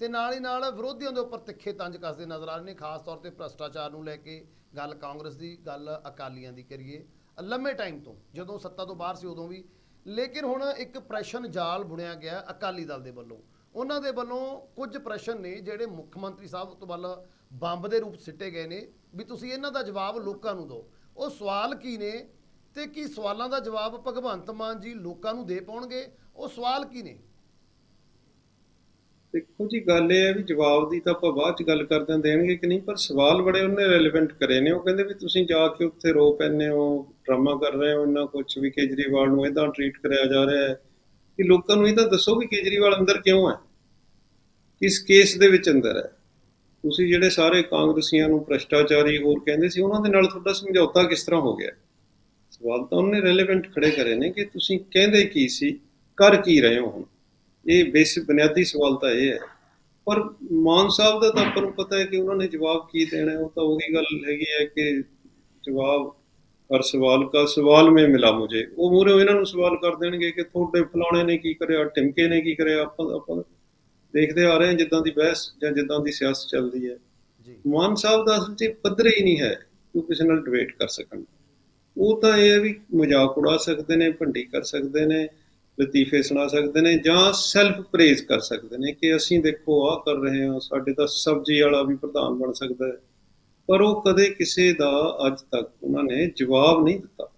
ਤੇ ਨਾਲ ਹੀ ਨਾਲ ਵਿਰੋਧੀਆਂ ਦੇ ਉੱਪਰ ਤਿੱਖੇ ਤੰਜ ਕੱਸਦੇ ਨਜ਼ਰ ਆ ਰਹੇ ਨੇ, ਖਾਸ ਤੌਰ ਤੇ ਭ੍ਰਸ਼ਟਾਚਾਰ ਨੂੰ ਲੈ ਕੇ ਗੱਲ ਕਾਂਗਰਸ ਦੀ, ਗੱਲ ਅਕਾਲੀਆਂ ਦੀ ਕਰੀਏ। ਲੰਮੇ ਟਾਈਮ ਤੋਂ, ਜਦੋਂ ਸੱਤਾ ਤੋਂ ਬਾਹਰ ਸੀ ਉਦੋਂ ਵੀ। ਲੇਕਿਨ ਹੁਣ ਇੱਕ ਪ੍ਰੈਸ਼ਨ ਜਾਲ ਬੁਣਿਆ ਗਿਆ ਅਕਾਲੀ ਦਲ ਦੇ ਵੱਲੋਂ। ਉਹਨਾਂ ਦੇ ਵੱਲੋਂ ਕੁਝ ਪ੍ਰਸ਼ਨ ਨੇ ਜਿਹੜੇ ਮੁੱਖ ਮੰਤਰੀ ਸਾਹਿਬ ਤੋਂ ਵੱਲ ਬੰਬ ਦੇ ਰੂਪ ਸਿੱਟੇ ਗਏ ਨੇ, ਵੀ ਤੁਸੀਂ ਇਹਨਾਂ ਦਾ ਜਵਾਬ ਲੋਕਾਂ ਨੂੰ ਦਿਓ। ਉਹ ਸਵਾਲ ਕੀ ਨੇ ਤੇ ਕੀ ਸਵਾਲਾਂ ਦਾ ਜਵਾਬ ਭਗਵੰਤ ਮਾਨ ਜੀ ਲੋਕਾਂ ਨੂੰ ਦੇ ਪਾਉਣਗੇ? ਉਹ ਸਵਾਲ ਕੀ ਨੇ? ਦੇਖੋ ਜੀ, ਗੱਲ ਇਹ ਹੈ ਵੀ ਜਵਾਬ ਦੀ ਤਾਂ ਆਪਾਂ ਬਾਅਦ ਚ ਗੱਲ ਕਰਦੇ ਦੇਣਗੇ ਕਿ ਨਹੀਂ, ਪਰ ਸਵਾਲ ਬੜੇ ਉਹਨੇ ਰੈਲੇਵੈਂਟ ਕਰੇ ਨੇ। ਉਹ ਕਹਿੰਦੇ ਵੀ ਤੁਸੀਂ ਜਾ ਕੇ ਉੱਥੇ ਰੋ ਪੈਂਦੇ ਹੋ, ਡਰਾਮਾ ਕਰ ਰਹੇ ਹੋ, ਇੰਨਾ ਕੁਝ ਵੀ ਕੇਜਰੀਵਾਲ ਨੂੰ ਇਦਾਂ ਟ੍ਰੀਟ ਕਰਿਆ ਜਾ ਰਿਹਾ ਹੈ। ਕਿ ਲੋਕਾਂ ਨੂੰ ਇਹ ਤਾਂ ਦੱਸੋ ਵੀ ਕੇਜਰੀਵਾਲ ਅੰਦਰ ਕਿਉਂ ਹੈ? ਕਿਸ ਕੇਸ ਦੇ ਵਿੱਚ ਅੰਦਰ ਹੈ? ਤੁਸੀਂ ਜਿਹੜੇ ਸਾਰੇ ਕਾਂਗਰਸੀਆਂ ਨੂੰ ਭ੍ਰਸ਼ਟਾਚਾਰੀ ਹੋਰ ਕਹਿੰਦੇ ਸੀ, ਉਹਨਾਂ ਦੇ ਨਾਲ ਤੁਹਾਡਾ ਸਮਝੌਤਾ ਕਿਸ ਤਰ੍ਹਾਂ ਹੋ ਗਿਆ? ਸਵਾਲ ਤਾਂ ਉਹਨੇ ਰੈਲੇਵੈਂਟ ਖੜੇ ਕਰੇ ਨੇ ਕਿ ਤੁਸੀਂ ਕਹਿੰਦੇ ਕੀ ਸੀ, ਕਰ ਕੀ ਰਹੇ ਹੋ ਹੁਣ? ਇਹ ਬੇਸਿਕ ਬੁਨਿਆਦੀ ਸਵਾਲ ਤਾਂ ਇਹ ਹੈ। ਪਰ ਮਾਨ ਸਾਹਿਬ ਦਾ ਤਾਂ ਆਪਾਂ ਨੂੰ ਪਤਾ ਹੈ ਕਿ ਉਹਨਾਂ ਨੇ ਜਵਾਬ ਕੀ ਦੇਣਾ, ਉਹ ਤਾਂ ਉਹੀ ਗੱਲ ਹੈਗੀ ਹੈ ਕਿ ਜਵਾਬ ਹਰ ਸਵਾਲ ਦਾ ਸਵਾਲ ਮੇ ਮਿਲਾ ਮੁਝੇ। ਉਹ ਮੂਰੇ ਇਹਨਾਂ ਨੂੰ ਸਵਾਲ ਕਰ ਦੇਣਗੇ ਕਿ ਤੁਹਾਡੇ ਫਲਾਣੇ ਨੇ ਕੀ ਕਰਿਆ ਟਿਮਕੇ ਨੇ ਕੀ ਕਰਿਆ, ਆਪਾਂ ਆਪਾਂ ਦੇਖਦੇ ਆ ਰਹੇ ਹਾਂ ਜਿੱਦਾਂ ਦੀ ਬਹਿਸ ਜਾਂ ਜਿੱਦਾਂ ਦੀ ਸਿਆਸਤ ਚੱਲਦੀ ਹੈ। ਜੀ। ਮਾਨ ਸਾਹਿਬ ਦਾ ਅਸਲ 'ਚ ਪੱਧਰ ਹੀ ਨਹੀਂ ਹੈ ਕਿ ਉਹ ਕਿਸੇ ਨਾਲ ਡਿਬੇਟ ਕਰ ਸਕਣ। ਉਹ ਤਾਂ ਇਹ ਹੈ ਵੀ ਮਜ਼ਾਕ ਉਡਾ ਸਕਦੇ ਨੇ ਭੰਡੀ ਕਰ ਸਕਦੇ ਨੇ ਲਤੀਫੇ ਸੁਣਾ ਸਕਦੇ ਨੇ ਜਾਂ ਸੈਲਫ ਪ੍ਰੇਜ਼ ਕਰ ਸਕਦੇ ਨੇ ਕਿ ਅਸੀਂ ਦੇਖੋ ਆਹ ਕਰ ਰਹੇ ਹਾਂ ਸਾਡੇ ਤਾਂ ਸਬਜ਼ੀ ਵਾਲਾ ਵੀ ਪ੍ਰਧਾਨ ਬਣ ਸਕਦਾ ਹੈ। ਪਰ ਉਹ ਕਦੇ ਕਿਸੇ ਦਾ ਅੱਜ ਤੱਕ ਉਹਨਾਂ ਨੇ ਜਵਾਬ ਨਹੀਂ ਦਿੱਤਾ।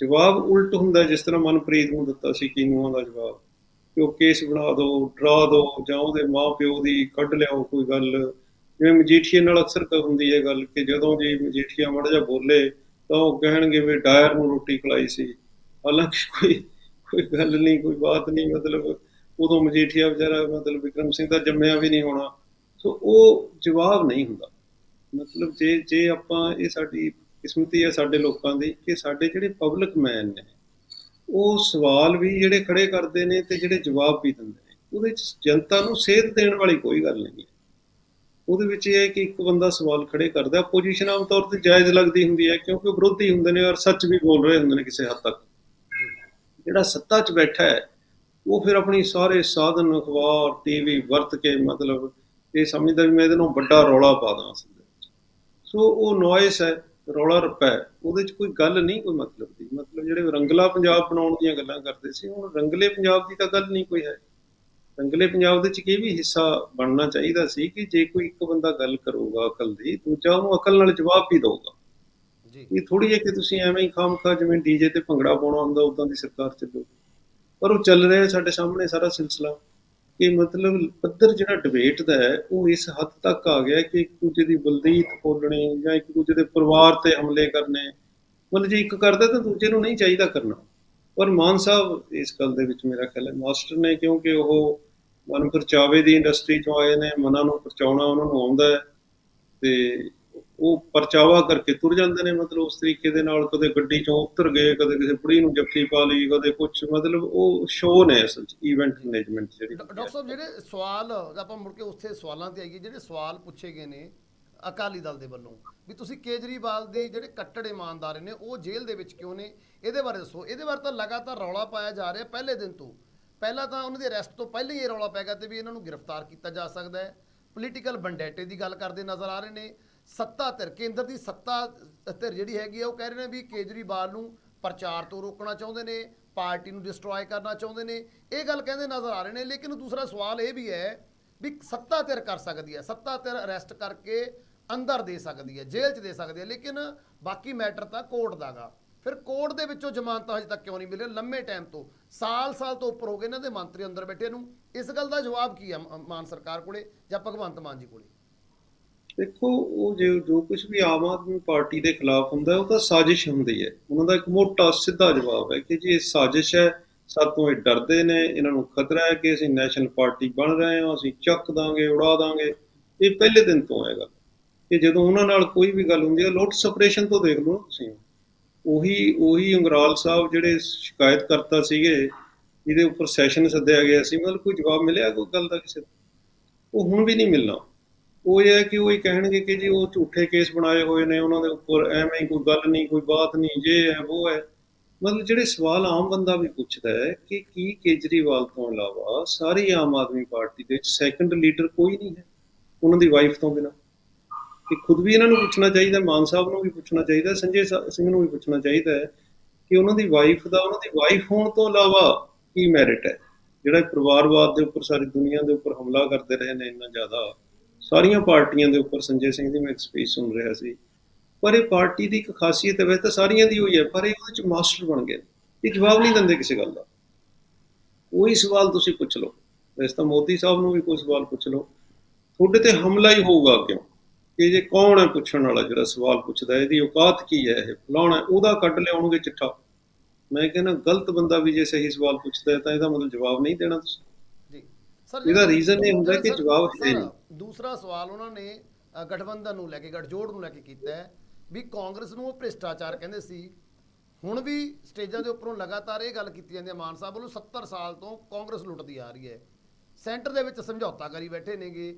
ਜਵਾਬ ਉਲਟ ਹੁੰਦਾ ਜਿਸ ਤਰ੍ਹਾਂ ਮਨਪ੍ਰੀਤ ਨੂੰ ਦਿੱਤਾ ਸੀ ਕੀਨੂਆਂ ਦਾ ਜਵਾਬ। ਕਿ ਉਹ ਕੇਸ ਬਣਾ ਦਿਓ ਡਰਾ ਦਿਓ ਜਾਂ ਉਹਦੇ ਮਾਪਿਓ ਦੀ ਕੱਢ ਲਿਆਓ ਕੋਈ ਗੱਲ। ਜਿਵੇਂ ਮਜੀਠੀਏ ਨਾਲ ਅਕਸਰ ਕ ਹੁੰਦੀ ਹੈ ਗੱਲ ਕਿ ਜਦੋਂ ਜੀ ਮਜੀਠੀਆ ਮੜ ਜਾ ਬੋਲੇ, ਤਾਂ ਉਹ ਕਹਿਣਗੇ ਵੀ ਡਾਇਰ ਨੂੰ ਰੋਟੀ ਖਲਾਈ ਸੀ। ਹਾਲਾਂਕਿ ਕੋਈ ਕੋਈ ਗੱਲ ਨਹੀਂ, ਕੋਈ ਬਾਤ ਨਹੀਂ, ਮਤਲਬ ਉਦੋਂ ਮਜੀਠੀਆ ਵਿਚਾਰਾ ਮਤਲਬ ਵਿਕਰਮ ਸਿੰਘ ਦਾ ਜੰਮਿਆ ਵੀ ਨਹੀਂ ਹੋਣਾ। ਸੋ ਉਹ ਜਵਾਬ ਨਹੀਂ ਹੁੰਦਾ। ਮਤਲਬ ਜੇ ਜੇ ਆਪਾਂ ਇਹ ਸਾਡੀ ਕਿਸਮਤੀ ਹੈ ਸਾਡੇ ਲੋਕਾਂ ਦੀ ਕਿ ਸਾਡੇ ਜਿਹੜੇ ਪਬਲਿਕ ਮੈਨ ਨੇ ਉਹ ਸਵਾਲ ਵੀ ਜਿਹੜੇ ਖੜੇ ਕਰਦੇ ਨੇ ਤੇ ਜਿਹੜੇ ਜਵਾਬ ਵੀ ਦਿੰਦੇ ਨੇ, ਉਹਦੇ ਚ ਜਨਤਾ ਨੂੰ ਸੇਧ ਦੇਣ ਵਾਲੀ ਕੋਈ ਗੱਲ ਨਹੀਂ ਹੈ। ਉਹਦੇ ਵਿੱਚ ਇਹ ਹੈ ਕਿ ਇੱਕ ਬੰਦਾ ਸਵਾਲ ਖੜੇ ਕਰਦਾ ਪੋਜੀਸ਼ਨ ਆਮ ਤੌਰ ਤੇ ਜਾਇਜ਼ ਲੱਗਦੀ ਹੁੰਦੀ ਹੈ ਕਿਉਂਕਿ ਉਹ ਵਿਰੋਧੀ ਹੁੰਦੇ ਨੇ ਔਰ ਸੱਚ ਵੀ ਬੋਲ ਰਹੇ ਹੁੰਦੇ ਨੇ ਕਿਸੇ ਹੱਦ ਤੱਕ। ਜਿਹੜਾ ਸੱਤਾ 'ਚ ਬੈਠਾ ਹੈ, ਉਹ ਫਿਰ ਆਪਣੀ ਸਾਰੇ ਸਾਧਨ, ਅਖਬਾਰ ਟੀਵੀ ਵਰਤ ਕੇ ਮਤਲਬ ਇਹ ਸਮਝਦਾ ਵੀ ਮੈਂ ਇਹਦੇ ਨੂੰ ਵੱਡਾ ਰੌਲਾ ਪਾ ਦਾਂ ਸੋ ਉਹ ਨੋਇਸ ਹੈ ਰੌਲਾ ਰੱਪਾ ਉਹਦੇ 'ਚ ਕੋਈ ਗੱਲ ਨਹੀਂ ਕੋਈ ਮਤਲਬ ਦੀ। ਮਤਲਬ ਜਿਹੜੇ ਰੰਗਲਾ ਪੰਜਾਬ ਬਣਾਉਣ ਦੀਆਂ ਗੱਲਾਂ ਕਰਦੇ ਸੀ ਹੁਣ ਰੰਗਲੇ ਪੰਜਾਬ ਦੀ ਤਾਂ ਗੱਲ ਨਹੀਂ ਕੋਈ ਹੈ। ਰੰਗਲੇ ਪੰਜਾਬ ਦੇ 'ਚ ਇਹ ਵੀ ਹਿੱਸਾ ਬਣਨਾ ਚਾਹੀਦਾ ਸੀ ਕਿ ਜੇ ਕੋਈ ਇੱਕ ਬੰਦਾ ਗੱਲ ਕਰੂਗਾ ਅਕਲ ਦੀ ਦੂਜਾ ਉਹਨੂੰ ਅਕਲ ਨਾਲ ਜਵਾਬ ਵੀ ਦਊਗਾ। ਜੀ। ਇਹ ਥੋੜੀ ਹੈ ਕਿ ਤੁਸੀਂ ਐਵੇਂ ਹੀ ਖਾਮਖਾ ਜਿਵੇਂ ਡੀਜੇ ਤੇ ਭੰਗੜਾ ਪਾਉਣਾ ਹੁੰਦਾ ਉਦਾਂ ਦੀ ਸਰਕਾਰ ਚੱਲੂ ਪਰ ਉਹ ਚੱਲ ਰਿਹਾ ਸਾਡੇ ਸਾਹਮਣੇ ਸਾਰਾ ਸਿਲਸਿਲਾ। ਕਿ ਮਤਲਬ ਪੱਧਰ ਜਿਹੜਾ ਡਿਬੇਟ ਦਾ ਹੈ, ਉਹ ਇਸ ਹੱਦ ਤੱਕ ਆ ਗਿਆ ਕਿ ਇੱਕ ਦੂਜੇ ਦੀ ਬਲਦੀਤ ਖੋਲਣੀ ਜਾਂ ਇੱਕ ਦੂਜੇ ਦੇ ਪਰਿਵਾਰ ਤੇ ਹਮਲੇ ਕਰਨੇ। ਮਤਲਬ ਜੇ ਇੱਕ ਕਰਦਾ ਤਾਂ ਦੂਜੇ ਨੂੰ ਨਹੀਂ ਚਾਹੀਦਾ ਕਰਨਾ। ਪਰ ਮਾਨ ਸਾਹਿਬ, ਇਸ ਗੱਲ ਦੇ ਵਿੱਚ ਮੇਰਾ ਖਿਆਲ ਹੈ, ਮਾਸਟਰ ਨੇ ਕਿਉਂਕਿ ਉਹ ਮਨ ਪਰਚਾਵੇ ਦੀ ਇੰਡਸਟਰੀ ਚੋਂ ਆਏ ਨੇ, ਮਨਾਂ ਨੂੰ ਪਰਚਾਉਣਾ ਉਹਨਾਂ ਨੂੰ ਆਉਂਦਾ ਹੈ, ਤੇ ਉਹ ਪਰਚਾਵਾ ਕਰਕੇ ਤੁਰ ਜਾਂਦੇ ਨੇ, ਮਤਲਬ ਉਸ ਤਰੀਕੇ ਦੇ ਨਾਲ ਕਦੇ ਗੱਡੀ ਚੋਂ ਉਤਰ ਗਏ, ਕਦੇ ਕਿਸੇ ਬੁੜੀ ਨੂੰ ਜੱਫੀ ਪਾ ਲਈ, ਕਦੇ ਕੁਝ ਮਤਲਬ ਉਹ ਸ਼ੋਅ ਨੇ ਅਸਲ ਚ ਇਵੈਂਟ ਮੈਨੇਜਮੈਂਟ ਜਿਹੜੀ ਡਾਕਟਰ ਸਾਹਿਬ, ਜਿਹੜੇ ਸਵਾਲ, ਆਪਾਂ ਮੁੜ ਕੇ ਉੱਥੇ ਸਵਾਲਾਂ ਤੇ ਆਈਏ, ਜਿਹੜੇ ਸਵਾਲ ਪੁੱਛੇ ਗਏ ਨੇ ਅਕਾਲੀ ਦਲ ਦੇ ਵੱਲੋਂ, ਵੀ ਤੁਸੀਂ ਕੇਜਰੀਵਾਲ ਦੇ ਜਿਹੜੇ ਕੱਟੜ ਇਮਾਨਦਾਰ ਨੇ, ਉਹ ਜੇਲ੍ਹ ਦੇ ਵਿੱਚ ਕਿਉਂ ਨੇ? ਇਹਦੇ ਬਾਰੇ ਦੱਸੋ। ਇਹਦੇ ਬਾਰੇ ਤਾਂ ਲਗਾਤਾਰ ਰੌਲਾ ਪਾਇਆ ਜਾ ਰਿਹਾ ਪਹਿਲੇ ਦਿਨ ਤੋਂ। ਪਹਿਲਾਂ ਤਾਂ ਉਹਨਾਂ ਦੇ ਅਰੈਸਟ ਤੋਂ ਪਹਿਲਾਂ ਹੀ ਇਹ ਰੌਲਾ ਪੈ ਗਿਆ ਤੇ ਵੀ ਇਹਨਾਂ ਨੂੰ ਗ੍ਰਿਫਤਾਰ ਕੀਤਾ ਜਾ ਸਕਦਾ ਹੈ। ਪੋਲੀਟੀਕਲ ਬੰਡੈਟੇ ਦੀ ਗੱਲ ਕਰਦੇ ਨਜ਼ਰ ਆ ਰਹੇ ਨੇ। ਸੱਤਾ ਧਿਰ, ਕੇਂਦਰ ਦੀ ਸੱਤਾ ਧਿਰ ਜਿਹੜੀ ਹੈਗੀ ਆ, ਉਹ ਕਹਿ ਰਹੇ ਨੇ ਵੀ ਕੇਜਰੀਵਾਲ ਨੂੰ ਪ੍ਰਚਾਰ ਤੋਂ ਰੋਕਣਾ ਚਾਹੁੰਦੇ ਨੇ, ਪਾਰਟੀ ਨੂੰ ਡਿਸਟਰੋਏ ਕਰਨਾ ਚਾਹੁੰਦੇ ਨੇ। ਇਹ ਗੱਲ ਕਹਿੰਦੇ ਨਜ਼ਰ ਆ ਰਹੇ ਨੇ, ਲੇਕਿਨ ਦੂਸਰਾ ਸਵਾਲ ਇਹ ਵੀ ਹੈ ਵੀ ਸੱਤਾ ਧਿਰ ਕਰ ਸਕਦੀ ਹੈ। ਸੱਤਾ ਧਿਰ ਅਰੈਸਟ ਕਰਕੇ ਅੰਦਰ ਦੇ ਸਕਦੀ ਹੈ, ਜੇਲ੍ਹ 'ਚ ਦੇ ਸਕਦੀ ਹੈ, ਲੇਕਿਨ ਬਾਕੀ ਮੈਟਰ ਤਾਂ ਕੋਰਟ ਦਾਗਾ ਫਿਰ ਕੋਰਟ ਦੇ ਵਿੱਚੋਂ ਜ਼ਮਾਨਤ ਹਜੇ ਤੱਕ ਕਿਉਂ ਨਹੀਂ ਮਿਲੀਆਂ? ਲੰਮੇ ਟਾਈਮ ਤੋਂ। ਸਾਲ ਸਾਲ ਤੋਂ ਉੱਪਰ ਹੋ ਗਏ ਇਹਨਾਂ ਦੇ ਮੰਤਰੀ ਅੰਦਰ ਬੈਠੇ ਨੂੰ। ਇਸ ਗੱਲ ਦਾ ਜਵਾਬ ਕੀ ਹੈ ਮਾਨ ਸਰਕਾਰ ਕੋਲੇ ਜਾਂ ਭਗਵੰਤ ਮਾਨ ਜੀ ਕੋਲੇ? ਦੇਖੋ, ਉਹ ਜੋ ਜੋ ਕੁਝ ਵੀ ਆਮ ਆਦਮੀ ਪਾਰਟੀ ਦੇ ਖਿਲਾਫ ਹੁੰਦਾ, ਉਹ ਤਾਂ ਸਾਜ਼ਿਸ਼ ਹੁੰਦੀ ਹੈ। ਉਹਨਾਂ ਦਾ ਇੱਕ ਮੋਟਾ ਸਿੱਧਾ ਜਵਾਬ ਹੈ ਕਿ ਜੀ ਇਹ ਸਾਜ਼ਿਸ਼ ਹੈ, ਸਾਤੋਂ ਇਹ ਡਰਦੇ ਨੇ, ਇਹਨਾਂ ਨੂੰ ਖਤਰਾ ਹੈ ਕਿ ਅਸੀਂ ਨੈਸ਼ਨਲ ਪਾਰਟੀ ਬਣ ਰਹੇ ਹਾਂ, ਅਸੀਂ ਚੱਕ ਦਾਂਗੇ, ਉਡਾ ਦਾਂਗੇ। ਇਹ ਪਹਿਲੇ ਦਿਨ ਤੋਂ ਹੈਗਾ। ਕਿ ਜਦੋਂ ਉਹਨਾਂ ਨਾਲ ਕੋਈ ਵੀ ਗੱਲ ਹੁੰਦੀ ਹੈ, ਲੋਟ ਸਪਰੇਸ਼ਨ ਤੋਂ ਦੇਖ ਲਓ ਨਾ ਤੁਸੀਂ। ਉਹੀ ਉਹੀ ਅੰਗਰਾਲ ਸਾਹਿਬ ਜਿਹੜੇ ਸ਼ਿਕਾਇਤ ਕਰਤਾ ਸੀਗੇ, ਜਿਹਦੇ ਉੱਪਰ ਸੈਸ਼ਨ ਸੱਦਿਆ ਗਿਆ ਸੀ, ਮਤਲਬ ਕੋਈ ਜਵਾਬ ਮਿਲਿਆ ਕੋਈ ਗੱਲ ਦਾ ਕਿਸੇ ਦਾ ਉਹ ਹੁਣ ਵੀ ਨਹੀਂ ਮਿਲਣਾ। ਉਹ ਇਹ ਹੈ ਕਿ ਉਹ ਹੀ ਕਹਿਣਗੇ ਕਿ ਜੀ ਉਹ ਝੂਠੇ ਕੇਸ ਬਣਾਏ ਹੋਏ ਨੇ, ਉਹਨਾਂ ਦੇ ਉੱਪਰ ਐਵੇਂ ਹੀ ਕੋਈ ਗੱਲ ਨਹੀਂ, ਕੋਈ ਬਾਤ ਨਹੀਂ, ਜੇ ਹੈ, ਉਹ ਹੈ। ਮਤਲਬ ਜਿਹੜੇ ਸਵਾਲ ਆਮ ਬੰਦਾ ਵੀ ਪੁੱਛਦਾ ਹੈ ਕਿ ਕੀ ਕੇਜਰੀਵਾਲ ਤੋਂ ਇਲਾਵਾ ਸਾਰੀ ਆਮ ਆਦਮੀ ਪਾਰਟੀ ਦੇ ਵਿੱਚ ਸੈਕੰਡ ਲੀਡਰ ਕੋਈ ਨਹੀਂ ਹੈ ਉਹਨਾਂ ਦੀ ਵਾਈਫ ਤੋਂ ਬਿਨਾਂ? ਕਿ ਖੁਦ ਵੀ ਇਹਨਾਂ ਨੂੰ ਪੁੱਛਣਾ ਚਾਹੀਦਾ, ਮਾਨ ਸਾਹਿਬ ਨੂੰ ਵੀ ਪੁੱਛਣਾ ਚਾਹੀਦਾ, ਸੰਜੇ ਸਿੰਘ ਨੂੰ ਵੀ ਪੁੱਛਣਾ ਚਾਹੀਦਾ ਹੈ ਕਿ ਉਹਨਾਂ ਦੀ ਵਾਈਫ ਦਾ, ਉਹਨਾਂ ਦੀ ਵਾਈਫ ਹੋਣ ਤੋਂ ਇਲਾਵਾ ਕੀ ਮੈਰਿਟ ਹੈ? ਜਿਹੜਾ ਪਰਿਵਾਰਵਾਦ ਦੇ ਉੱਪਰ, ਸਾਰੀ ਦੁਨੀਆ ਦੇ ਉੱਪਰ ਹਮਲਾ ਕਰਦੇ ਰਹੇ ਨੇ ਇੰਨਾ ਜ਼ਿਆਦਾ ਸਾਰੀਆਂ ਪਾਰਟੀਆਂ ਦੇ ਉੱਪਰ ਸੰਜੇ ਸਿੰਘ ਦੀ ਮੈਂ ਸਪੀਚ ਸੁਣ ਰਿਹਾ ਸੀ। ਪਰ ਇਹ ਪਾਰਟੀ ਦੀ ਇੱਕ ਖਾਸੀਅਤ ਹੈ, ਵੈਸੇ ਤਾਂ ਸਾਰੀਆਂ ਦੀ ਹੋਈ ਹੈ, ਪਰ ਇਹ ਉਹਦੇ ਚ ਮਾਸਟਰ ਬਣ ਗਏ। ਇਹ ਜਵਾਬ ਨਹੀਂ ਦਿੰਦੇ ਕਿਸੇ ਗੱਲ ਦਾ। ਕੋਈ ਸਵਾਲ ਤੁਸੀਂ ਪੁੱਛ ਲਓ। ਵੈਸੇ ਤਾਂ ਮੋਦੀ ਸਾਹਿਬ ਨੂੰ ਵੀ ਕੋਈ ਸਵਾਲ ਪੁੱਛ ਲਓ। ਤੁਹਾਡੇ ਤੇ ਹਮਲਾ ਹੀ ਹੋਊਗਾ ਕਿਉਂ? ਕਿ ਜੇ ਕੌਣ ਹੈ ਪੁੱਛਣ ਵਾਲਾ ਜਿਹੜਾ ਸਵਾਲ ਪੁੱਛਦਾ ਇਹਦੀ ਔਕਾਤ ਕੀ ਹੈ ਇਹ? ਫਲਾਣਾ ਉਹਦਾ ਕੱਢ ਲਿਆਉਣਗੇ ਚਿੱਠਾ। ਮੈਂ ਕਹਿੰਦਾ, ਗਲਤ ਬੰਦਾ ਵੀ ਜੇ ਸਹੀ ਸਵਾਲ ਪੁੱਛਦਾ ਹੈ, ਤਾਂ ਇਹਦਾ ਮਤਲਬ ਜਵਾਬ ਨਹੀਂ ਦੇਣਾ ਤੁਸੀਂ। ਇਹਦਾ reason ਇਹ ਹੁੰਦਾ ਕਿ ਜਵਾਬ ਹੈ ਨਹੀਂ। ਦੂਸਰਾ ਸਵਾਲ ਉਹਨਾਂ ਨੇ ਗਠਬੰਧਨ ਨੂੰ ਲੈ ਕੇ ਗਠਜੋੜ ਨੂੰ ਲੈ ਕੇ ਕੀਤਾ ਹੈ ਵੀ ਕਾਂਗਰਸ ਨੂੰ ਉਹ ਭ੍ਰਿਸ਼ਟਾਚਾਰ ਕਹਿੰਦੇ ਸੀ। ਹੁਣ ਵੀ ਸਟੇਜਾਂ ਦੇ ਉੱਪਰੋਂ ਲਗਾਤਾਰ ਇਹ ਗੱਲ ਕੀਤੀ ਜਾਂਦੀ ਹੈ ਮਾਨ ਸਾਹਿਬ ਵੱਲੋਂ 70 ਸਾਲ ਤੋਂ ਕਾਂਗਰਸ ਲੁੱਟਦੀ ਆ ਰਹੀ ਹੈ। ਸੈਂਟਰ ਦੇ ਵਿੱਚ ਸਮਝੌਤਾ ਕਰੀ ਬੈਠੇ ਨੇਗੇ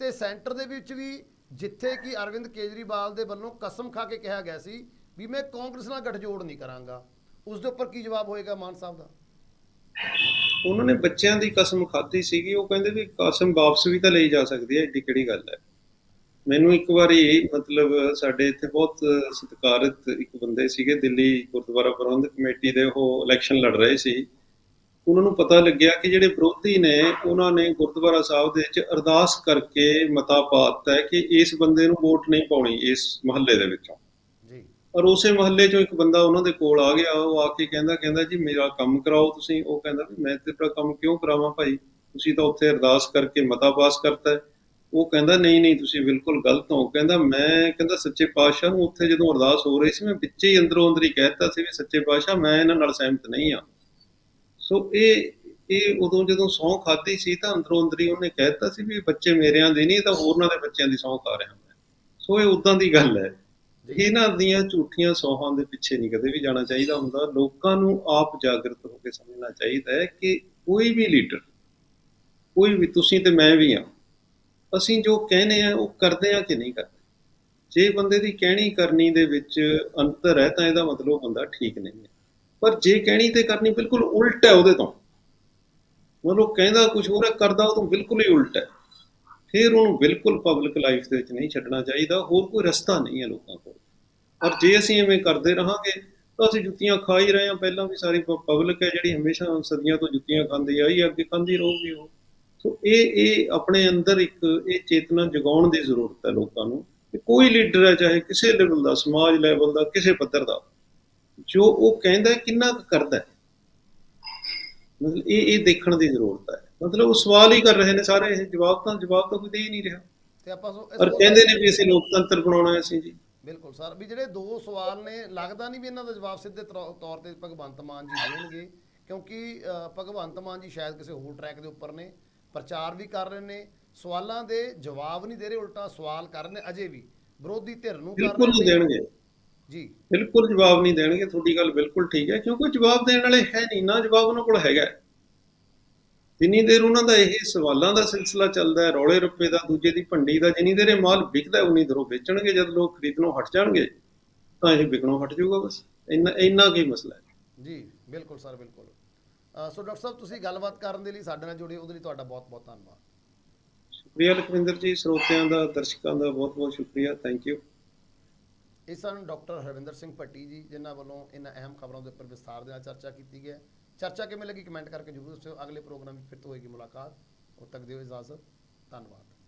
ਤੇ ਸੈਂਟਰ ਦੇ ਵਿੱਚ ਵੀ ਜਿੱਥੇ ਕਿ ਅਰਵਿੰਦ ਕੇਜਰੀਵਾਲ ਦੇ ਵੱਲੋਂ ਕਸਮ ਖਾ ਕੇ ਕਿਹਾ ਗਿਆ ਸੀ ਵੀ ਮੈਂ ਕਾਂਗਰਸ ਨਾਲ ਗੱਠਜੋੜ ਨਹੀਂ ਕਰਾਂਗਾ। ਉਸ ਦੇ ਉੱਪਰ ਕੀ ਜਵਾਬ ਹੋਏਗਾ ਮਾਨ ਸਾਹਿਬ ਦਾ? ਉਹਨਾਂ ਨੇ ਬੱਚਿਆਂ ਦੀ ਕਸਮ ਖਾਧੀ ਸੀਗੀ, ਉਹ ਕਹਿੰਦੇ ਵੀ ਕਸਮ ਵਾਪਸ ਵੀ ਤਾਂ ਲਈ ਜਾ ਸਕਦੀ ਹੈ ਏਡੀ ਕਿਹੜੀ ਗੱਲ ਹੈ। ਮੈਨੂੰ ਇੱਕ ਵਾਰੀ ਮਤਲਬ ਸਾਡੇ ਇੱਥੇ ਬਹੁਤ ਸਤਿਕਾਰਤ ਇੱਕ ਬੰਦੇ ਸੀਗੇ, ਦਿੱਲੀ ਗੁਰਦੁਆਰਾ ਪ੍ਰਬੰਧਕ ਕਮੇਟੀ ਦੇ, ਉਹ ਇਲੈਕਸ਼ਨ ਲੜ ਰਹੇ ਸੀ। ਉਹਨਾਂ ਨੂੰ ਪਤਾ ਲੱਗਿਆ ਕਿ ਜਿਹੜੇ ਵਿਰੋਧੀ ਨੇ, ਉਹਨਾਂ ਨੇ ਗੁਰਦੁਆਰਾ ਸਾਹਿਬ ਦੇ ਵਿੱਚ ਅਰਦਾਸ ਕਰਕੇ ਮਤਾ ਪਾਤਾ ਹੈ ਕਿ ਇਸ ਬੰਦੇ ਨੂੰ ਵੋਟ ਨਹੀਂ ਪਾਉਣੀ ਇਸ ਮਹੱਲੇ ਦੇ ਵਿੱਚੋਂ। ਔਰ ਉਸੇ ਮਹੱਲੇ ਚੋਂ ਇੱਕ ਬੰਦਾ ਉਹਨਾਂ ਦੇ ਕੋਲ ਆ ਗਿਆ, ਉਹ ਆ ਕੇ ਕਹਿੰਦਾ ਕਹਿੰਦਾ ਜੀ ਮੇਰਾ ਕੰਮ ਕਰਾਓ ਤੁਸੀਂ। ਉਹ ਕਹਿੰਦਾ ਵੀ ਮੈਂ ਤੇਰਾ ਕੰਮ ਕਿਉਂ ਕਰਾਵਾਂ ਭਾਈ? ਤੁਸੀਂ ਤਾਂ ਉੱਥੇ ਅਰਦਾਸ ਕਰਕੇ ਮਤਾ ਪਾਸ ਕਰਤਾ। ਹੈ ਉਹ ਕਹਿੰਦਾ, ਨਹੀਂ ਨਹੀਂ, ਤੁਸੀਂ ਬਿਲਕੁਲ ਗਲਤ ਹੋ। ਕਹਿੰਦਾ, ਮੈਂ, ਕਹਿੰਦਾ, ਸੱਚੇ ਪਾਤਸ਼ਾਹ ਨੂੰ ਉੱਥੇ ਜਦੋਂ ਅਰਦਾਸ ਹੋ ਰਹੀ ਸੀ, ਮੈਂ ਵਿੱਚੇ ਹੀ ਅੰਦਰੋਂ ਅੰਦਰ ਹੀ ਕਹਿਤਾ ਸੀ ਵੀ ਸੱਚੇ ਪਾਤਸ਼ਾਹ, ਮੈਂ ਇਹਨਾਂ ਨਾਲ ਸਹਿਮਤ ਨਹੀਂ ਆ ਸੋ ਇਹ ਇਹ ਉਦੋਂ ਜਦੋਂ ਸਹੁੰ ਖਾਧੀ ਸੀ ਤਾਂ ਅੰਦਰੋਂ ਅੰਦਰ ਹੀ ਉਹਨੇ ਕਹਿਤਾ ਸੀ ਵੀ ਬੱਚੇ ਮੇਰਿਆਂ ਦੇ ਨਹੀਂ, ਇਹ ਤਾਂ ਹੋਰਨਾਂ ਦੇ ਬੱਚਿਆਂ ਦੀ ਸਹੁੰ ਖਾ ਰਿਹਾ ਮੈਂ। ਸੋ ਇਹ ਉਦਾਂ ਦੀ ਗੱਲ ਹੈ। ਇਹਨਾਂ ਦੀਆਂ ਝੂਠੀਆਂ ਸੌਹਾਂ ਦੇ ਪਿੱਛੇ ਨਹੀਂ ਕਦੇ ਵੀ ਜਾਣਾ ਚਾਹੀਦਾ ਹੁੰਦਾ। ਲੋਕਾਂ ਨੂੰ ਆਪ ਜਾਗਰਤ ਹੋ ਕੇ ਸਮਝਣਾ ਚਾਹੀਦਾ ਹੈ ਕਿ ਕੋਈ ਵੀ ਲੀਡਰ, ਕੋਈ ਵੀ ਤੁਸੀਂ ਤੇ ਮੈਂ ਵੀ ਆ ਅਸੀਂ ਜੋ ਕਹਿੰਦੇ ਆ ਉਹ ਕਰਦੇ ਆ ਕਿ ਨਹੀਂ ਕਰਦੇ। ਜੇ ਬੰਦੇ ਦੀ ਕਹਿਣੀ ਕਰਨੀ ਦੇ ਵਿੱਚ ਅੰਤਰ ਹੈ ਤਾਂ ਇਹਦਾ ਮਤਲਬ ਬੰਦਾ ਠੀਕ ਨਹੀਂ ਹੈ। ਪਰ ਜੇ ਕਹਿਣੀ ਤੇ ਕਰਨੀ ਬਿਲਕੁਲ ਉਲਟ ਹੈ ਉਹਦੇ ਤੋਂ, ਮਤਲਬ ਕਹਿੰਦਾ ਕੁਝ ਹੋਰ ਹੈ, ਕਰਦਾ ਉਹ ਤੋਂ ਬਿਲਕੁਲ ਹੀ ਉਲਟ ਹੈ। ਫਿਰ ਉਹਨੂੰ ਬਿਲਕੁਲ ਪਬਲਿਕ ਲਾਈਫ ਦੇ ਵਿੱਚ ਨਹੀਂ ਛੱਡਣਾ ਚਾਹੀਦਾ, ਹੋਰ ਕੋਈ ਰਸਤਾ ਨਹੀਂ ਹੈ ਲੋਕਾਂ ਕੋਲ। ਔਰ ਜੇ ਅਸੀਂ ਐਵੇਂ ਕਰਦੇ ਰਹਾਂਗੇ ਤਾਂ ਅਸੀਂ ਜੁੱਤੀਆਂ ਖਾ ਹੀ ਰਹੇ ਹਾਂ। ਪਹਿਲਾਂ ਵੀ ਸਾਰੀ ਪਬਲਿਕ ਹੈ ਜਿਹੜੀ ਹਮੇਸ਼ਾ ਸਦੀਆਂ ਤੋਂ ਜੁੱਤੀਆਂ ਖਾਂਦੀ ਆਈ ਅੱਗੇ ਖਾਂਦੀ ਰਹੂਗੀ ਉਹ। ਸੋ ਇਹ ਇਹ ਆਪਣੇ ਅੰਦਰ ਇੱਕ ਇਹ ਚੇਤਨਾ ਜਗਾਉਣ ਦੀ ਜ਼ਰੂਰਤ ਹੈ ਲੋਕਾਂ ਨੂੰ। ਕਿ ਕੋਈ ਲੀਡਰ ਹੈ ਚਾਹੇ ਕਿਸੇ ਲੈਵਲ ਦਾ ਸਮਾਜ ਲੈਵਲ ਦਾ ਕਿਸੇ ਪੱਧਰ ਦਾ ਜੋ ਉਹ ਕਹਿੰਦਾ ਕਿੰਨਾ ਕੁ ਕਰਦਾ ਹੈ। ਮਤਲਬ ਇਹ ਇਹ ਦੇਖਣ ਦੀ ਜ਼ਰੂਰਤ ਹੈ। ਮਤਲਬ ਉਹ ਸਵਾਲ ਹੀ ਕਰ ਰਹੇ ਨੇ ਸਾਰੇ ਇਹ ਜਵਾਬ ਤਾਂ ਜਵਾਬ ਤਾਂ ਕੋਈ ਦੇ ਹੀ ਨਹੀਂ ਰਿਹਾ। ਤੇ ਆਪਾਂ ਸੋ ਔਰ ਕਹਿੰਦੇ ਨੇ ਵੀ ਅਸੀਂ ਲੋਕਤੰਤਰ ਬਣਾਉਣਾ ਹੈ ਅਸੀਂ ਜੀ। ਬਿਲਕੁਲ ਸਰ ਵੀ ਜਿਹੜੇ ਦੋ ਸਵਾਲ ਨੇ ਲੱਗਦਾ ਨਹੀਂ ਵੀ ਇਹਨਾਂ ਦਾ ਜਵਾਬ ਸਿੱਧੇ ਤਰੋ- ਤੇ ਭਗਵੰਤ ਮਾਨ ਜੀ ਦੇਣਗੇ ਕਿਉਂਕਿ ਭਗਵੰਤ ਮਾਨ ਜੀ ਸ਼ਾਇਦ ਕਿਸੇ ਹੋਰ ਟਰੈਕ ਦੇ ਉੱਪਰ ਨੇ ਪ੍ਰਚਾਰ ਵੀ ਕਰ ਰਹੇ ਨੇ ਸਵਾਲਾਂ ਦੇ ਜਵਾਬ ਨਹੀਂ ਦੇ ਰਹੇ ਉਲਟਾ ਸਵਾਲ ਕਰ ਰਹੇ ਨੇ ਅਜੇ ਵੀ ਵਿਰੋਧੀ ਧਿਰ ਨੂੰ ਕਰ ਰਹੇ ਨੇ। ਦੇਣਗੇ। ਜੀ। ਬਿਲਕੁਲ ਜਵਾਬ ਨਹੀਂ ਦੇਣਗੇ ਤੁਹਾਡੀ ਗੱਲ ਬਿਲਕੁਲ ਠੀਕ ਹੈ ਕਿਉਂਕਿ ਜਵਾਬ ਦੇਣ ਵਾਲੇ ਹੈ ਨਹੀਂ ਨਾ ਜਵਾਬ ਉਹਨਾਂ ਕੋਲ ਹੈਗਾ। ਜਿੰਨੀ ਦੇਰ ਉਹਨਾਂ ਦਾ ਇਹ ਸਵਾਲਾਂ ਦਾ ਸਿਲਸਿਲਾ ਚੱਲਦਾ ਹੈ ਰੌਲੇ ਰੱਪੇ ਦਾ ਦੂਜੇ ਦੀ ਭੰਡੀ ਦਾ ਜਿੰਨੀ ਦੇਰ ਇਹ ਮਾਲ ਵਿਕਦਾ ਉਨੀ ਦੇਰ ਉਹ ਵੇਚਣਗੇ। ਜਦ ਲੋਕ ਖਰੀਦਣੋਂ ਹਟ ਜਾਣਗੇ ਤਾਂ ਇਹ ਵਿਕਣੋਂ ਹਟ ਜਾਊਗਾ ਬਸ। ਇੰਨਾ ਇੰਨਾ ਕੀ ਮਸਲਾ ਹੈ। ਜੀ ਬਿਲਕੁਲ ਸਰ ਬਿਲਕੁਲ। ਸੋ ਡਾਕਟਰ ਸਾਹਿਬ ਤੁਸੀਂ ਗੱਲਬਾਤ ਕਰਨ ਦੇ ਲਈ ਸਾਡੇ ਨਾਲ ਜੁੜੇ ਉਹਦੇ ਲਈ ਤੁਹਾਡਾ ਬਹੁਤ ਬਹੁਤ ਧੰਨਵਾਦ। ਸ਼ੁਕਰੀਆ ਲਖਵਿੰਦਰ ਜੀ ਸਰੋਤਿਆਂ ਦਾ ਦਰਸ਼ਕਾਂ ਦਾ ਬਹੁਤ ਬਹੁਤ ਸ਼ੁਕਰੀਆ। ਥੈਂਕ ਯੂ ਇਹ ਸਨ ਡਾਕਟਰ ਹਰਵਿੰਦਰ ਸਿੰਘ ਭੱਟੀ ਜੀ ਜਿਨ੍ਹਾਂ ਵੱਲੋਂ ਇਹਨਾਂ ਅਹਿਮ ਖਬਰਾਂ ਦੇ ਉੱਪਰ ਵਿਸਥਾਰ ਦੇ ਨਾਲ ਚਰਚਾ ਕੀਤੀ ਗਈ ਹੈ ਚਰਚਾ ਕਿਵੇਂ ਲੱਗੀ ਕਮੈਂਟ ਕਰਕੇ ਜਰੂਰ ਦੱਸਿਓ। ਅਗਲੇ ਪ੍ਰੋਗਰਾਮ ਵਿੱਚ ਫਿਰ ਤੋਂ ਹੋਏਗੀ ਮੁਲਾਕਾਤ। ਉਦ ਤੱਕ ਦਿਓ ਇਜਾਜ਼ਤ। ਧੰਨਵਾਦ।